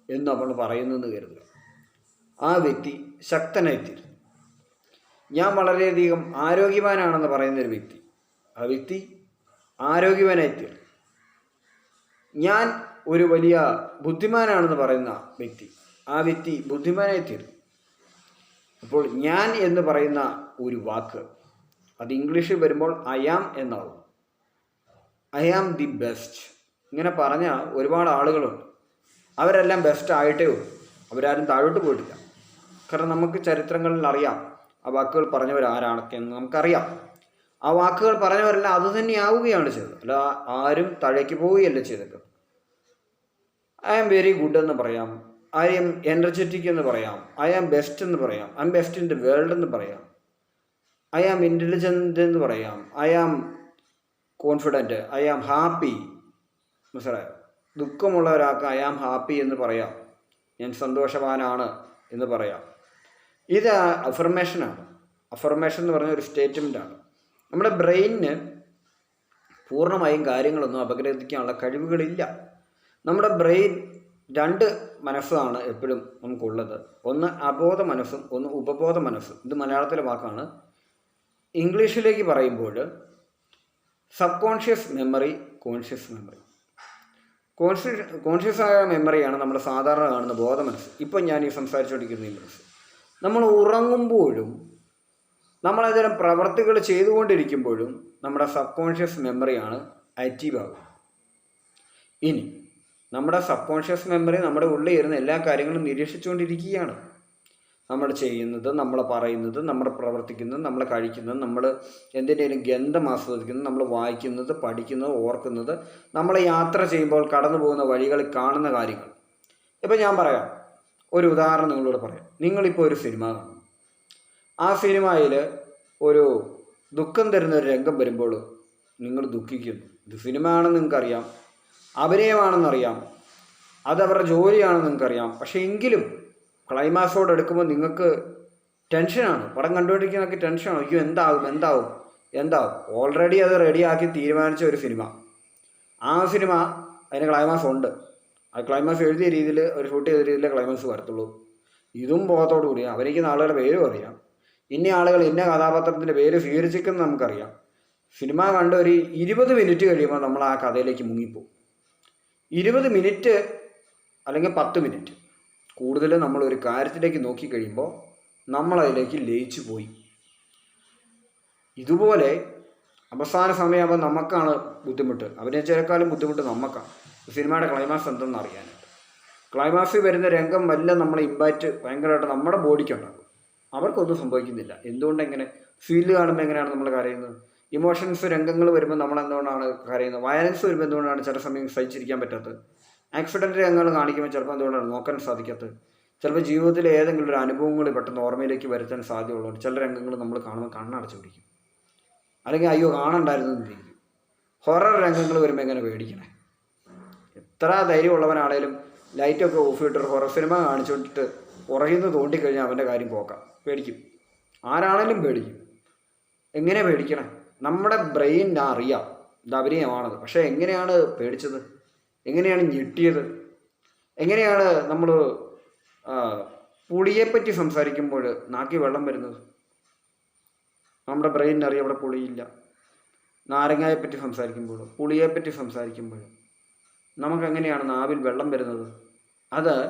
എന്ന് നമ്മൾ പറയുന്നെന്ന് കരുതുക. ആ വ്യക്തി ശക്തനായിത്തീരും. ഞാൻ വളരെയധികം ആരോഗ്യവാനാണെന്ന് പറയുന്നൊരു വ്യക്തി. ആ വ്യക്തി ആരോഗ്യവാനായിത്തീരും. ഞാൻ ഒരു വലിയ ബുദ്ധിമാനാണെന്ന് പറയുന്ന വ്യക്തി. ആ വ്യക്തി ബുദ്ധിമാനായി തീരും. അപ്പോൾ ഞാൻ എന്ന് പറയുന്ന ഒരു വാക്ക് അത് ഇംഗ്ലീഷിൽ വരുമ്പോൾ ഐ ആം എന്നാവും. ഐ ആം ദി ബെസ്റ്റ് ഇങ്ങനെ പറഞ്ഞ ഒരുപാട് ആളുകളുണ്ട്. അവരെല്ലാം ബെസ്റ്റ് ആയിട്ടേ ഉള്ളൂ. അവരാരും താഴോട്ട് പോയിട്ടില്ല. കാരണം നമുക്ക് ചരിത്രങ്ങളിൽ അറിയാം. ആ വാക്കുകൾ പറഞ്ഞവരാരാണൊക്കെ എന്ന് നമുക്കറിയാം. ആ വാക്കുകൾ പറഞ്ഞവരെല്ലാം അത് തന്നെയാവുകയാണ് ചെയ്തത്. അല്ല ആരും താഴേക്ക് പോവുകയല്ല ചെയ്തത്. ഐ ആം വെരി ഗുഡ് എന്ന് പറയാം. ഐ എം എനർജറ്റിക് എന്ന് പറയാം. ഐ ആം ബെസ്റ്റ് എന്ന് പറയാം. I'm best in the world എന്ന് പറയാം. ഐ ആം ഇന്റലിജന്റ് എന്ന് പറയാം. I am confident I am happy മനസ്സിലായോ? ദുഃഖമുള്ള ഒരാൾക്ക് ഐ ആം ഹാപ്പി എന്ന് പറയാം. ഞാൻ സന്തോഷവാനാണ് എന്ന് പറയാം. ഇത് അഫർമേഷനാണ് അഫർമേഷൻ എന്ന് പറഞ്ഞ ഒരു സ്റ്റേറ്റ്മെന്റാണ് നമ്മുടെ ബ്രെയിനിന് പൂർണമായും കാര്യങ്ങളൊന്നും അപഗ്രഥിക്കാനുള്ള കഴിവുകളില്ല. നമ്മുടെ ബ്രെയിൻ രണ്ട് മനസ്സാണ് എപ്പോഴും നമുക്കുള്ളത്. ഒന്ന് അബോധ മനസ്സും ഒന്ന് ഉപബോധ മനസ്സും. ഇത് മലയാളത്തിലെ വാക്കാണ്. ഇംഗ്ലീഷിലേക്ക് പറയുമ്പോൾ subconscious memory conscious memory. Conscious conscious ആയ മെമ്മറിയാണ് നമ്മൾ സാധാരണ കാണുന്ന ബോധ മനസ്സ് ഇപ്പം ഞാൻ ഈ സംസാരിച്ചുകൊണ്ടിരിക്കുന്ന ഈ മനസ്സ്. നമ്മൾ ഉറങ്ങുമ്പോഴും നമ്മൾ ഏതെങ്കിലും പ്രവർത്തികൾ ചെയ്തുകൊണ്ടിരിക്കുമ്പോഴും നമ്മുടെ സബ് കോൺഷ്യസ് മെമ്മറിയാണ് ആക്റ്റീവ് ആകുക ഇനി നമ്മുടെ സബ് കോൺഷ്യസ് മെമ്മറി നമ്മുടെ ഉള്ളിൽ ഇരുന്ന എല്ലാ കാര്യങ്ങളും നിരീക്ഷിച്ചുകൊണ്ടിരിക്കുകയാണ്. നമ്മൾ ചെയ്യുന്നത് നമ്മൾ പറയുന്നത് നമ്മൾ പ്രവർത്തിക്കുന്നത് നമ്മൾ കഴിക്കുന്നത് നമ്മൾ എന്തിനേലും ഗന്ധം ആസ്വദിക്കുന്നത് നമ്മൾ വായിക്കുന്നത് പഠിക്കുന്നത് ഓർക്കുന്നത് നമ്മൾ യാത്ര ചെയ്യുമ്പോൾ കടന്നു പോകുന്ന വഴികളിൽ കാണുന്ന കാര്യങ്ങൾ. ഇപ്പം ഞാൻ പറയാം. ഒരു ഉദാഹരണം നിങ്ങളോട് പറയാം. നിങ്ങളിപ്പോൾ ഒരു സിനിമ കാണും ആ സിനിമയിൽ ഒരു ദുഃഖം തരുന്ന ഒരു രംഗം വരുമ്പോൾ നിങ്ങൾ ദുഃഖിക്കുന്നു. ഇത് സിനിമ ആണെന്ന് നിങ്ങൾക്കറിയാം. അഭിനയമാണെന്നറിയാം. അത് അവരുടെ ജോലിയാണെന്ന് നിങ്ങൾക്കറിയാം. പക്ഷേ എങ്കിലും ക്ലൈമാക്സോട് എടുക്കുമ്പോൾ നിങ്ങൾക്ക് ടെൻഷനാണ്. പടം കണ്ടുകൊണ്ടിരിക്കുന്നതൊക്കെ ടെൻഷനാണ്. അയ്യോ എന്താകും എന്താവും എന്താവും. ഓൾറെഡി അത് റെഡിയാക്കി തീരുമാനിച്ച ഒരു സിനിമ. ആ സിനിമ അതിന് ക്ലൈമാക്സ് ഉണ്ട്. ആ ക്ലൈമാക്സ് എഴുതിയ രീതിയിൽ ഒരു ഷൂട്ട് ചെയ്ത രീതിയിലെ ക്ലൈമാക്സ് വരത്തുള്ളൂ. ഇതും ബോധത്തോടു കൂടി അവരിക്കുന്ന ആളുകളുടെ പേരും അറിയാം. ഇന്ന ആളുകൾ ഇന്ന കഥാപാത്രത്തിന്റെ പേര് സ്വീകരിച്ചിരിക്കുന്നത് നമുക്കറിയാം. സിനിമ കണ്ട് ഒരു ഇരുപത് മിനിറ്റ് കഴിയുമ്പോൾ നമ്മൾ ആ കഥയിലേക്ക് മുങ്ങിപ്പോവും. ഇരുപത് മിനിറ്റ് അല്ലെങ്കിൽ പത്ത് മിനിറ്റ് കൂടുതൽ നമ്മൾ ഒരു കാര്യത്തിലേക്ക് നോക്കിക്കഴിയുമ്പോൾ നമ്മളതിലേക്ക് ലയിച്ചു പോയി. ഇതുപോലെ അവസാന സമയമാകുമ്പോൾ നമുക്കാണ് ബുദ്ധിമുട്ട്. അഭിനയിച്ചേക്കാളും ബുദ്ധിമുട്ട് നമുക്കാണ്. സിനിമയുടെ ക്ലൈമാക്സ് എന്തെന്ന് അറിയാനായിട്ട്. ക്ലൈമാക്സിൽ വരുന്ന രംഗം വല്ല നമ്മളെ ഇമ്പാക്റ്റ് ഭയങ്കരമായിട്ട് നമ്മുടെ ബോഡിക്കുണ്ടാകും അവർക്കൊന്നും സംഭവിക്കുന്നില്ല. എന്തുകൊണ്ട് എങ്ങനെ ഫീൽ കാണുമ്പോൾ എങ്ങനെയാണ് നമ്മൾ കരയുന്നത്? ഇമോഷൻസ് രംഗങ്ങൾ വരുമ്പോൾ നമ്മൾ എന്തുകൊണ്ടാണ് കരയുന്നത്? വയലൻസ് വരുമ്പോൾ എന്തുകൊണ്ടാണ് ചില സമയം സഹിച്ചിരിക്കാൻ പറ്റാത്തത്? ആക്സിഡന്റ് രംഗങ്ങൾ കാണിക്കുമ്പോൾ ചിലപ്പോൾ എന്തുകൊണ്ടാണ് നോക്കാൻ സാധിക്കാത്തത്? ചിലപ്പോൾ ജീവിതത്തിലെ ഏതെങ്കിലും ഒരു അനുഭവങ്ങൾ പെട്ടെന്ന് ഓർമ്മയിലേക്ക് വരുത്താൻ സാധ്യതയുള്ളതുകൊണ്ട് ചില രംഗങ്ങൾ നമ്മൾ കാണുമ്പോൾ കണ്ണടച്ചു പിടിക്കും. അല്ലെങ്കിൽ അയ്യോ കാണണ്ടായിരുന്നു എന്ന് ഇരിക്കും ഹൊറർ രംഗങ്ങൾ വരുമ്പോൾ എങ്ങനെ പേടിക്കണേ? എത്ര ധൈര്യമുള്ളവനാണേലും ലൈറ്റൊക്കെ ഓഫ് ചെയ്തിട്ട് ഹൊറർ സിനിമ കാണിച്ചുകൊണ്ടിട്ട് പുറകിൽ നിന്ന് തോണ്ടിക്കഴിഞ്ഞാൽ അവന്റെ കാര്യം പോക്കാം. പേടിക്കും. ആരാണേലും പേടിക്കും. എങ്ങനെ പേടിക്കണം? നമ്മുടെ ബ്രെയിൻ അറിയാം. ഇത് അഭിനയമാണത്. പക്ഷേ എങ്ങനെയാണ് പേടിച്ചത്? എങ്ങനെയാണ് ഞെട്ടിയത്? എങ്ങനെയാണ് നമ്മൾ പുളിയെപ്പറ്റി സംസാരിക്കുമ്പോൾ നാക്കി വെള്ളം വരുന്നത്? നമ്മുടെ ബ്രെയിനിന് അറിയാം അവിടെ പുളിയില്ല. നാരങ്ങയെപ്പറ്റി സംസാരിക്കുമ്പോൾ പുളിയെപ്പറ്റി സംസാരിക്കുമ്പോൾ നമുക്കെങ്ങനെയാണ് നാവിൽ വെള്ളം വരുന്നത്? അത്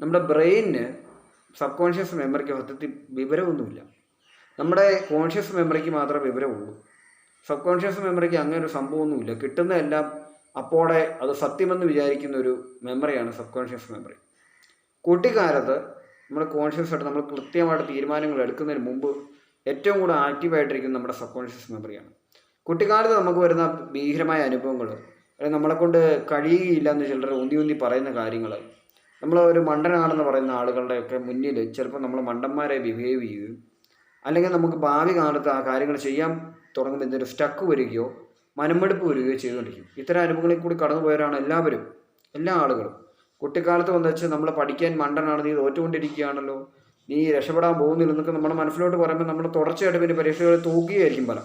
നമ്മുടെ ബ്രെയിനിന് സബ് കോൺഷ്യസ് മെമ്മറിക്ക് സത്യത്തിൽ വിവരമൊന്നുമില്ല. നമ്മുടെ കോൺഷ്യസ് മെമ്മറിക്ക് മാത്രമേ വിവരമുള്ളൂ. സബ് കോൺഷ്യസ് മെമ്മറിക്ക് അങ്ങനെ ഒരു സംഭവമൊന്നുമില്ല. കിട്ടുന്നതെല്ലാം അപ്പോടെ അത് സത്യമെന്ന് വിചാരിക്കുന്ന ഒരു മെമ്മറിയാണ് സബ് കോൺഷ്യസ് മെമ്മറി. കുട്ടിക്കാലത്ത് നമ്മൾ കോൺഷ്യസ് ആയിട്ട് നമ്മൾ കൃത്യമായിട്ട് തീരുമാനങ്ങൾ എടുക്കുന്നതിന് മുമ്പ് ഏറ്റവും കൂടുതൽ ആക്റ്റീവായിട്ടിരിക്കുന്ന നമ്മുടെ സബ് കോൺഷ്യസ് മെമ്മറിയാണ്. കുട്ടിക്കാലത്ത് നമുക്ക് വരുന്ന ഭീകരമായ അനുഭവങ്ങൾ അല്ലെങ്കിൽ നമ്മളെക്കൊണ്ട് കഴിയുകയില്ല എന്ന് ചിലർ ഉന്തി ഉന്തി പറയുന്ന കാര്യങ്ങൾ നമ്മൾ ഒരു മണ്ടനാണെന്ന് പറയുന്ന ആളുകളുടെയൊക്കെ മുന്നിൽ ചിലപ്പോൾ നമ്മൾ മണ്ടന്മാരെ ബിഹേവ് ചെയ്യുകയും അല്ലെങ്കിൽ നമുക്ക് ഭാവി കാലത്ത് ആ കാര്യങ്ങൾ ചെയ്യാൻ തുടങ്ങുമ്പോൾ എന്തൊരു സ്റ്റക്ക് വരികയോ മനമെടുപ്പ് വരികയോ ചെയ്തുകൊണ്ടിരിക്കും. ഇത്തരം അനുഭവങ്ങളിൽ കൂടി കടന്നു പോയവരാണ് എല്ലാവരും എല്ലാ ആളുകളും. കുട്ടിക്കാലത്ത് വന്ന് വെച്ചാൽ നമ്മൾ പഠിക്കാൻ മണ്ടനാണ് നീ തോറ്റുകൊണ്ടിരിക്കുകയാണല്ലോ നീ രക്ഷപ്പെടാൻ പോകുന്നില്ല എന്നൊക്കെ നമ്മുടെ മനസ്സിലോട്ട് പറയുമ്പോൾ നമ്മൾ തുടർച്ചയായിട്ട് പിന്നെ പരീക്ഷകൾ തൂക്കുകയായിരിക്കും പല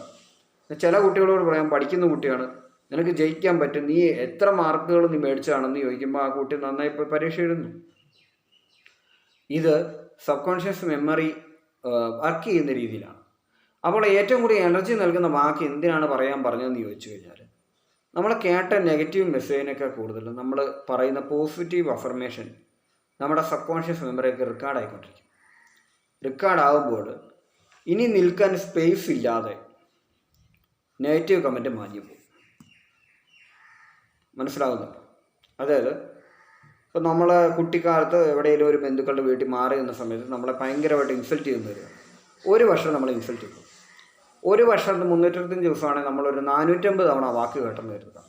ചില കുട്ടികളോട് പറയാം പഠിക്കുന്ന കുട്ടിയാണ് നിനക്ക് ജയിക്കാൻ പറ്റും. നീ എത്ര മാർക്കുകൾ നീ മേടിച്ചാണെന്ന് ചോദിക്കുമ്പോൾ ആ കുട്ടി നന്നായി പോയി പരീക്ഷ എഴുതുന്നു. ഇത് സബ് കോൺഷ്യസ് മെമ്മറി വർക്ക് ചെയ്യുന്ന രീതിയിലാണ്. അപ്പോൾ ഏറ്റവും കൂടുതൽ എനർജി നൽകുന്ന വാക്ക് എന്തിനാണ് പറയാൻ പറഞ്ഞതെന്ന് ചോദിച്ചു കഴിഞ്ഞാൽ നമ്മൾ കേട്ട നെഗറ്റീവ് മെസ്സേജിനൊക്കെ കൂടുതൽ നമ്മൾ പറയുന്ന പോസിറ്റീവ് അഫർമേഷൻ നമ്മുടെ സബ് കോൺഷ്യസ് മെമ്മറിയൊക്കെ റെക്കോർഡ് ആയിക്കൊണ്ടിരിക്കും റെക്കോർഡ് ഇനി നിൽക്കാൻ സ്പേസ് ഇല്ലാതെ നെഗറ്റീവ് കമന്റ് മാഞ്ഞു പോകും. മനസ്സിലാകുന്നുണ്ട് അതായത് ഇപ്പം നമ്മൾ കുട്ടിക്കാലത്ത് എവിടെയെങ്കിലും ഒരു ബന്ധുക്കളുടെ വീട്ടിൽ മാറി നിന്ന സമയത്ത് നമ്മളെ ഭയങ്കരമായിട്ട് ഇൻസൾട്ട് ചെയ്യുന്ന വരിക ഒരു വർഷം നമ്മൾ ഇൻസൾട്ട് ചെയ്തു. ഒരു വർഷം മുന്നൂറ്ററുപത്തഞ്ച് ദിവസമാണെങ്കിൽ നമ്മളൊരു നാനൂറ്റമ്പത് തവണ വാക്ക് കേട്ടെന്ന് വരുന്നത്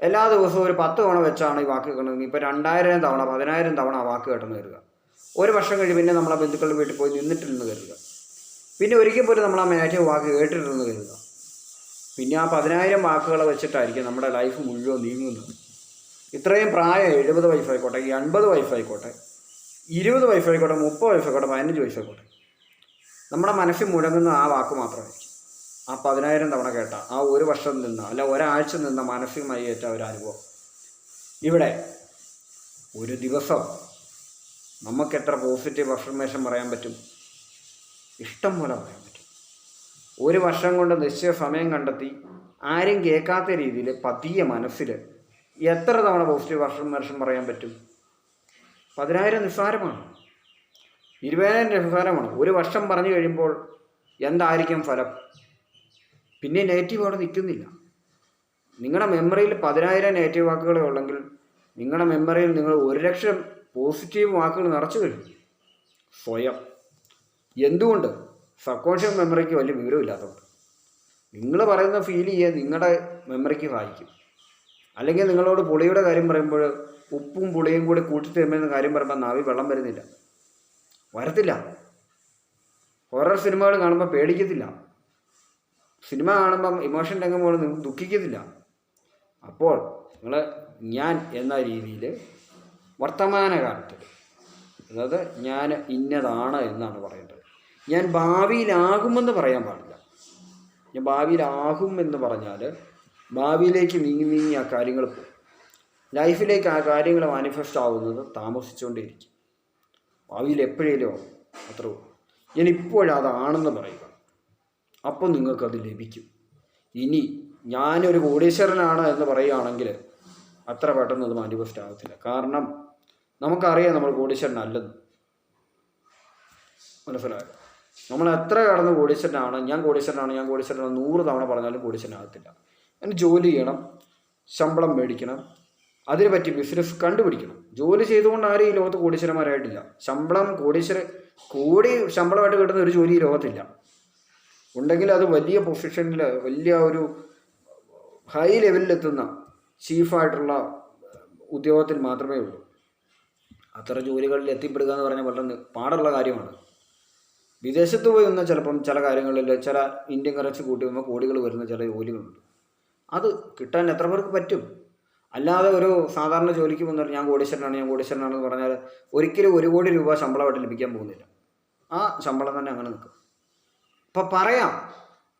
എല്ലാ ദിവസവും ഒരു പത്ത് തവണ വെച്ചാണ് ഈ വാക്ക് കേട്ടത് ഇപ്പോൾ രണ്ടായിരം തവണ പതിനായിരം തവണ ആ വാക്ക് കേട്ടെന്ന് വരിക ഒരു വർഷം കഴിഞ്ഞ് പിന്നെ നമ്മളെ ബന്ധുക്കളുടെ വീട്ടിൽ പോയി നിന്നിട്ടില്ലെന്ന് കരുതുക. പിന്നെ ഒരിക്കൽ പോലും നമ്മൾ ആ മാറ്റിയ വാക്ക് കേട്ടിട്ടില്ലെന്ന് കരുതുക. പിന്നെ ആ പതിനായിരം വാക്കുകളെ വെച്ചിട്ടായിരിക്കും നമ്മുടെ ലൈഫ് മുഴുവൻ നീങ്ങുന്നത്. ഇത്രയും പ്രായം എഴുപത് വയസ്സായിക്കോട്ടെ അൻപത് വയസ്സായിക്കോട്ടെ ഇരുപത് വയസ്സായിക്കോട്ടെ മുപ്പത് വയസ്സായിക്കോട്ടെ പതിനഞ്ച് വയസ്സായിക്കോട്ടെ നമ്മുടെ മനസ്സിൽ മുഴങ്ങുന്ന ആ വാക്ക് മാത്രമായിരിക്കും. ആ പതിനായിരം തവണ കേട്ട ആ ഒരു വർഷം നിന്ന അല്ല ഒരാഴ്ച നിന്ന മാനസികമായി ഏറ്റ ഒരു അനുഭവം. ഇവിടെ ഒരു ദിവസം നമുക്ക് എത്ര പോസിറ്റീവ് അഫർമേഷൻ പറയാൻ പറ്റും? ഇഷ്ടം പോലെ പറ്റും ഒരു വർഷം കൊണ്ട് നിശ്ചയ സമയം കണ്ടെത്തി ആരും കേൾക്കാത്ത രീതിയിൽ പതിയെ മനസ്സിൽ എത്ര തവണ പോസിറ്റീവ് വർഷം വർഷം പറയാൻ പറ്റും? പതിനായിരം നിസ്സാരമാണ്. ഇരുപതിനായിരം നിസ്സാരമാണ്. ഒരു വർഷം പറഞ്ഞു കഴിയുമ്പോൾ എന്തായിരിക്കും ഫലം? പിന്നെ നെഗറ്റീവ് അവിടെ നിൽക്കുന്നില്ല. നിങ്ങളുടെ മെമ്മറിയിൽ പതിനായിരം നെഗറ്റീവ് വാക്കുകളേ ഉള്ളെങ്കിൽ നിങ്ങളുടെ മെമ്മറിയിൽ നിങ്ങൾ ഒരു ലക്ഷം പോസിറ്റീവ് വാക്കുകൾ നിറച്ചു കഴിഞ്ഞു സ്വയം. എന്തുകൊണ്ട്? സബ് കോൺഷ്യസ് മെമ്മറിക്ക് വലിയ വിവരമില്ലാത്തതുകൊണ്ട്. നിങ്ങൾ പറയുന്ന ഫീൽ ചെയ്യാൻ നിങ്ങളുടെ മെമ്മറിക്ക് വായിക്കും. അല്ലെങ്കിൽ നിങ്ങളോട് പുളിയുടെ കാര്യം പറയുമ്പോൾ ഉപ്പും പുളിയും കൂടി കൂട്ടി തരുമെന്ന കാര്യം പറയുമ്പോൾ നാവി വെള്ളം വരുന്നില്ല. വരത്തില്ല. ഹൊറർ സിനിമകൾ കാണുമ്പോൾ പേടിക്കത്തില്ല. സിനിമ കാണുമ്പം ഇമോഷൻ രംഗം പോലെ ദുഃഖിക്കത്തില്ല. അപ്പോൾ നിങ്ങൾ ഞാൻ എന്ന രീതിയിൽ വർത്തമാനകാലത്ത് അതായത് ഞാൻ ഇന്നതാണ് എന്നാണ് പറയേണ്ടത്. ഞാൻ ഭാവിയിലാകുമെന്ന് പറയാൻ പാടില്ല. ഞാൻ ഭാവിയിലാകും എന്ന് പറഞ്ഞാൽ ഭാവിയിലേക്ക് നീങ്ങി നീങ്ങി ആ കാര്യങ്ങൾ പോകും. ലൈഫിലേക്ക് ആ കാര്യങ്ങൾ മാനിഫെസ്റ്റ് ആവുന്നത് താമസിച്ചുകൊണ്ടേയിരിക്കും. ഭാവിയിൽ എപ്പോഴേലും അത്രേ ഞാൻ ഇപ്പോഴതാണെന്ന് പറയുക. അപ്പോൾ നിങ്ങൾക്കത് ലഭിക്കും. ഇനി ഞാനൊരു കോടീശ്വരനാണ് എന്ന് പറയുകയാണെങ്കിൽ അത്ര പെട്ടെന്ന് അത് മാനിഫെസ്റ്റ് ആകത്തില്ല. കാരണം നമുക്കറിയാം നമ്മൾ കോടീശ്വരനല്ലെന്ന്. മനസ്സിലായോ? നമ്മൾ എത്ര കടന്ന് കോടീശ്വരനാണ് ഞാൻ കോടീശ്വരനാണ് ഞാൻ കോടീശ്വരനാണ് നൂറ് തവണ പറഞ്ഞാലും കോടീശ്വരനാകത്തില്ല അതിന് ജോലി ചെയ്യണം ശമ്പളം മേടിക്കണം അതിനെ പറ്റി ബിസിനസ് കണ്ടുപിടിക്കണം. ജോലി ചെയ്തുകൊണ്ട് ആരും ഈ ലോകത്ത് കോടീശ്വരന്മാരായിട്ടില്ല. ശമ്പളം കോടീശ്വര കോടി ശമ്പളമായിട്ട് കിട്ടുന്ന ഒരു ജോലി ഈ ലോകത്തില്ല. ഉണ്ടെങ്കിൽ അത് വലിയ പൊസിഷനിൽ വലിയ ഒരു ഹൈ ലെവലിലെത്തുന്ന ചീഫായിട്ടുള്ള ഉദ്യോഗത്തിൽ മാത്രമേ ഉള്ളൂ. അത്ര ജോലികളിൽ എത്തിപ്പെടുക എന്ന് പറഞ്ഞാൽ വളരെ പാടുള്ള കാര്യമാണ്. വിദേശത്ത് പോയി നിന്നാൽ ചിലപ്പം ചില കാര്യങ്ങളിൽ ചില ഇന്ത്യൻ കറൻസി കൂട്ടി വരുമ്പോൾ കോടികൾ വരുന്ന ചില ജോലികളുണ്ട്. അത് കിട്ടാൻ എത്ര പേർക്ക് പറ്റും? അല്ലാതെ ഒരു സാധാരണ ജോലിക്ക് വന്നാൽ ഞാൻ കോടീശ്വരനാണ് ഞാൻ കോടീശ്വരനാണെന്ന് പറഞ്ഞാൽ ഒരിക്കലും ഒരു കോടി രൂപ ശമ്പളമായിട്ട് ലഭിക്കാൻ പോകുന്നില്ല. ആ ശമ്പളം തന്നെ അങ്ങനെ നിൽക്കും. ഇപ്പം പറയാം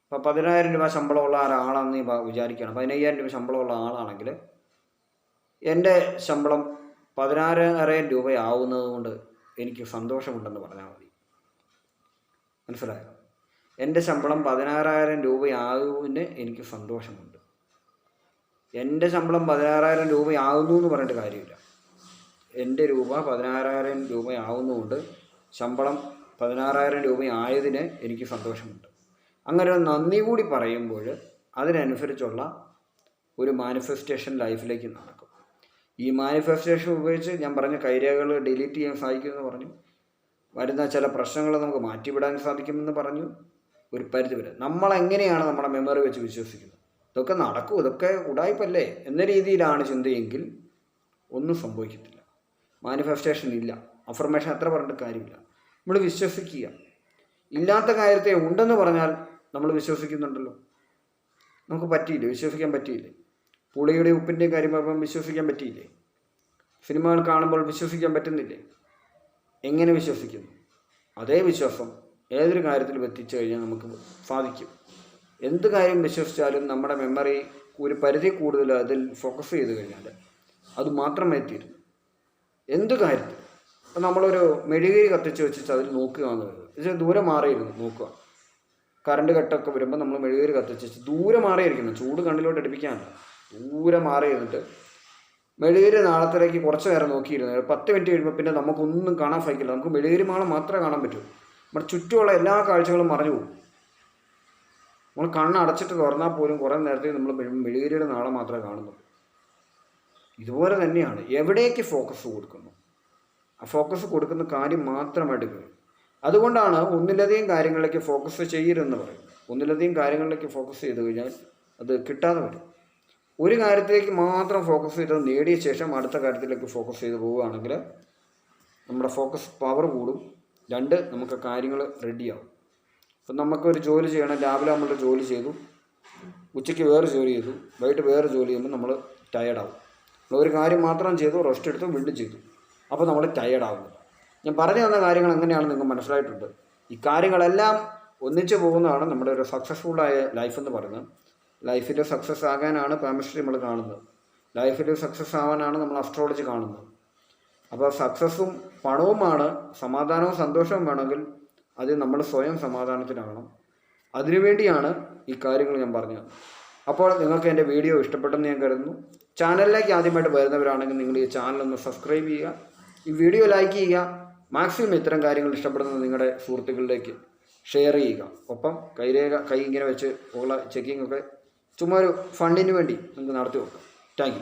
ഇപ്പം പതിനായിരം രൂപ ശമ്പളമുള്ള ഒരാളാണെന്ന് വിചാരിക്കുകയാണ്. പതിനയ്യായിരം രൂപ ശമ്പളമുള്ള ആളാണെങ്കിൽ എന്റെ ശമ്പളം പതിനാറായിരം രൂപയാവുന്നത് കൊണ്ട് എനിക്ക് സന്തോഷമുണ്ടെന്ന് പറഞ്ഞാൽ മതി. മനസ്സിലായോ? എന്റെ ശമ്പളം പതിനാറായിരം രൂപയാകുന്നതിന് എനിക്ക് സന്തോഷമുണ്ട്. എന്റെ ശമ്പളം പതിനാറായിരം രൂപയാകുന്നു എന്ന് പറഞ്ഞിട്ട് കാര്യമില്ല. എന്റെ രൂപ പതിനാറായിരം രൂപയാവുന്നതുകൊണ്ട് ശമ്പളം പതിനാറായിരം രൂപയായതിന് എനിക്ക് സന്തോഷമുണ്ട്. അങ്ങനെ ഒരു നന്ദി കൂടി പറയുമ്പോൾ അതിനനുസരിച്ചുള്ള ഒരു മാനിഫെസ്റ്റേഷൻ ലൈഫിലേക്ക് നടക്കും. ഈ മാനിഫെസ്റ്റേഷൻ ഉപയോഗിച്ച് ഞാൻ പറഞ്ഞ കൈരേഖകൾ ഡിലീറ്റ് ചെയ്യാൻ സാധിക്കുമെന്ന് പറഞ്ഞു. വരുന്ന ചില പ്രശ്നങ്ങൾ നമുക്ക് മാറ്റിവിടാൻ സാധിക്കുമെന്ന് പറഞ്ഞു. ഒരു പരിധി വരെ. നമ്മൾ എങ്ങനെയാണ് നമ്മുടെ മെമ്മറി വെച്ച് വിശ്വസിക്കുന്നത്? ഇതൊക്കെ നടക്കും. ഇതൊക്കെ ഉടായ്പല്ലേ? എന്ന രീതിയിലാണ് ചിന്തയെങ്കിൽ ഒന്നും സംഭവിക്കത്തില്ല. മാനിഫെസ്റ്റേഷൻ ഇല്ല. അഫർമേഷൻ എത്ര പറഞ്ഞിട്ട് കാര്യമില്ല. നമ്മൾ വിശ്വസിക്കുക. ഇല്ലാത്ത കാര്യത്തെ ഉണ്ടെന്ന് പറഞ്ഞാൽ നമ്മൾ വിശ്വസിക്കുന്നുണ്ടല്ലോ. നമുക്ക് പറ്റിയില്ലേ? വിശ്വസിക്കാൻ പറ്റിയില്ലേ? പുളിയുടെ ഉപ്പിന്റെയും കാര്യം വിശ്വസിക്കാൻ പറ്റിയില്ലേ? സിനിമകൾ കാണുമ്പോൾ വിശ്വസിക്കാൻ പറ്റുന്നില്ലേ? എങ്ങനെ വിശ്വസിക്കുന്നു? അതേ വിശ്വാസം ഏതൊരു കാര്യത്തിൽ എത്തിച്ചു കഴിഞ്ഞാൽ നമുക്ക് സാധിക്കും. എന്ത് കാര്യം വിശ്വസിച്ചാലും നമ്മുടെ മെമ്മറി ഒരു പരിധി കൂടുതൽ അതിൽ ഫോക്കസ് ചെയ്ത് കഴിഞ്ഞാൽ അത് മാത്രമേ തീരുന്നു എന്ത് കാര്യത്തിൽ? ഇപ്പം നമ്മളൊരു മെഴുകി കത്തിച്ച് വെച്ചിട്ട് അതിൽ നോക്കുക എന്ന് പറയുന്നത്. ദൂരെ മാറിയിരുന്നു നോക്കുക. കറണ്ട് കട്ടൊക്കെ വരുമ്പോൾ നമ്മൾ മെഴുകി കത്തിച്ച് ദൂരെ മാറിയിരിക്കണം ചൂട് കണ്ണിലോട്ട് അടുപ്പിക്കാനല്ല. ദൂരെ മാറിയിരുന്നിട്ട് മെഴുകുതിരി നാളത്തിലേക്ക് കുറച്ച് നേരം നോക്കിയിരുന്നു. പത്ത് മിനിറ്റ് കഴിയുമ്പോൾ പിന്നെ നമുക്കൊന്നും കാണാൻ സാധിക്കില്ല. നമുക്ക് മെഴുകുതിരി മാളം മാത്രമേ കാണാൻ പറ്റൂ. നമ്മുടെ ചുറ്റുമുള്ള എല്ലാ കാഴ്ചകളും മറഞ്ഞു പോകും. നമ്മൾ കണ്ണടച്ചിട്ട് തുറന്നാൽ പോലും കുറേ നേരത്തേക്ക് നമ്മൾ മെഴുകരിയുടെ നാളെ നാളം മാത്രമേ കാണുന്നുള്ളൂ. ഇതുപോലെ തന്നെയാണ് എവിടേക്ക് ഫോക്കസ് കൊടുക്കുന്നു? ആ ഫോക്കസ് കൊടുക്കുന്ന കാര്യം മാത്രമായിട്ട് കഴിയും അതുകൊണ്ടാണ് ഒന്നിലധികം കാര്യങ്ങളിലേക്ക് ഫോക്കസ് ചെയ്യരുതെന്ന് പറയുന്നത്. ഒന്നിലധികം കാര്യങ്ങളിലേക്ക് ഫോക്കസ് ചെയ്ത് കഴിഞ്ഞാൽ അത് കിട്ടാതെ വരും. ഒരു കാര്യത്തിലേക്ക് മാത്രം ഫോക്കസ് ചെയ്ത് നേടിയ ശേഷം അടുത്ത കാര്യത്തിലേക്ക് ഫോക്കസ് ചെയ്ത് പോവുകയാണെങ്കിൽ നമ്മുടെ ഫോക്കസ് പവർ കൂടും. രണ്ട് നമുക്ക് കാര്യങ്ങൾ റെഡിയാവും ഇപ്പം നമുക്കൊരു ജോലി ചെയ്യണം. രാവിലെ നമ്മളൊരു ജോലി ചെയ്തു. ഉച്ചയ്ക്ക് വേറെ ജോലി ചെയ്തു. വൈകിട്ട് വേറെ ജോലി ചെയ്യുമ്പോൾ നമ്മൾ ടയർഡാവും ഒരു കാര്യം മാത്രം ചെയ്തു റെസ്റ്റ് എടുത്തു വീണ്ടും ചെയ്തു. അപ്പോൾ നമ്മൾ ടയർഡാവുന്നില്ല ഞാൻ പറഞ്ഞു തന്ന കാര്യങ്ങൾ എങ്ങനെയാണെന്ന് നിങ്ങൾക്ക് മനസ്സിലായിട്ടുണ്ട്. ഈ കാര്യങ്ങളെല്ലാം ഒന്നിച്ചു പോകുന്നതാണ് നമ്മുടെ ഒരു സക്സസ്ഫുള്ളായ ലൈഫ് എന്ന് പറയുന്നത്. ലൈഫിൽ സക്സസ് ആകാനാണ് പാമിസ്ട്രി നമ്മൾ കാണുന്നത്. ലൈഫിൽ സക്സസ് ആവാനാണ് നമ്മൾ അസ്ട്രോളജി കാണുന്നത്. അപ്പോൾ സക്സസ്സും പണവുമാണ് സമാധാനവും സന്തോഷവും വേണമെങ്കിൽ അത് നമ്മൾ സ്വയം സമാധാനത്തിലാകണം. അതിനുവേണ്ടിയാണ് ഈ കാര്യങ്ങൾ ഞാൻ പറഞ്ഞത്. അപ്പോൾ നിങ്ങൾക്ക് എന്റെ വീഡിയോ ഇഷ്ടപ്പെട്ടെന്ന് ഞാൻ കരുതുന്നു. ചാനലിലേക്ക് ആദ്യമായിട്ട് വരുന്നവരാണെങ്കിൽ നിങ്ങൾ ഈ ചാനൽ ഒന്ന് സബ്സ്ക്രൈബ് ചെയ്യുക. ഈ വീഡിയോ ലൈക്ക് ചെയ്യുക. മാക്സിമം ഇത്തരം കാര്യങ്ങൾ ഇഷ്ടപ്പെടുന്നത് നിങ്ങളുടെ സുഹൃത്തുക്കളിലേക്ക് ഷെയർ ചെയ്യുക. ഒപ്പം കൈരേഖ കൈ ഇങ്ങനെ വെച്ച് ഉള്ള ചെക്കിംഗ് ഒക്കെ ചുമ്മാ ഒരു ഫണ്ടിന് വേണ്ടി നമുക്ക് നടത്തി നോക്കാം താങ്ക്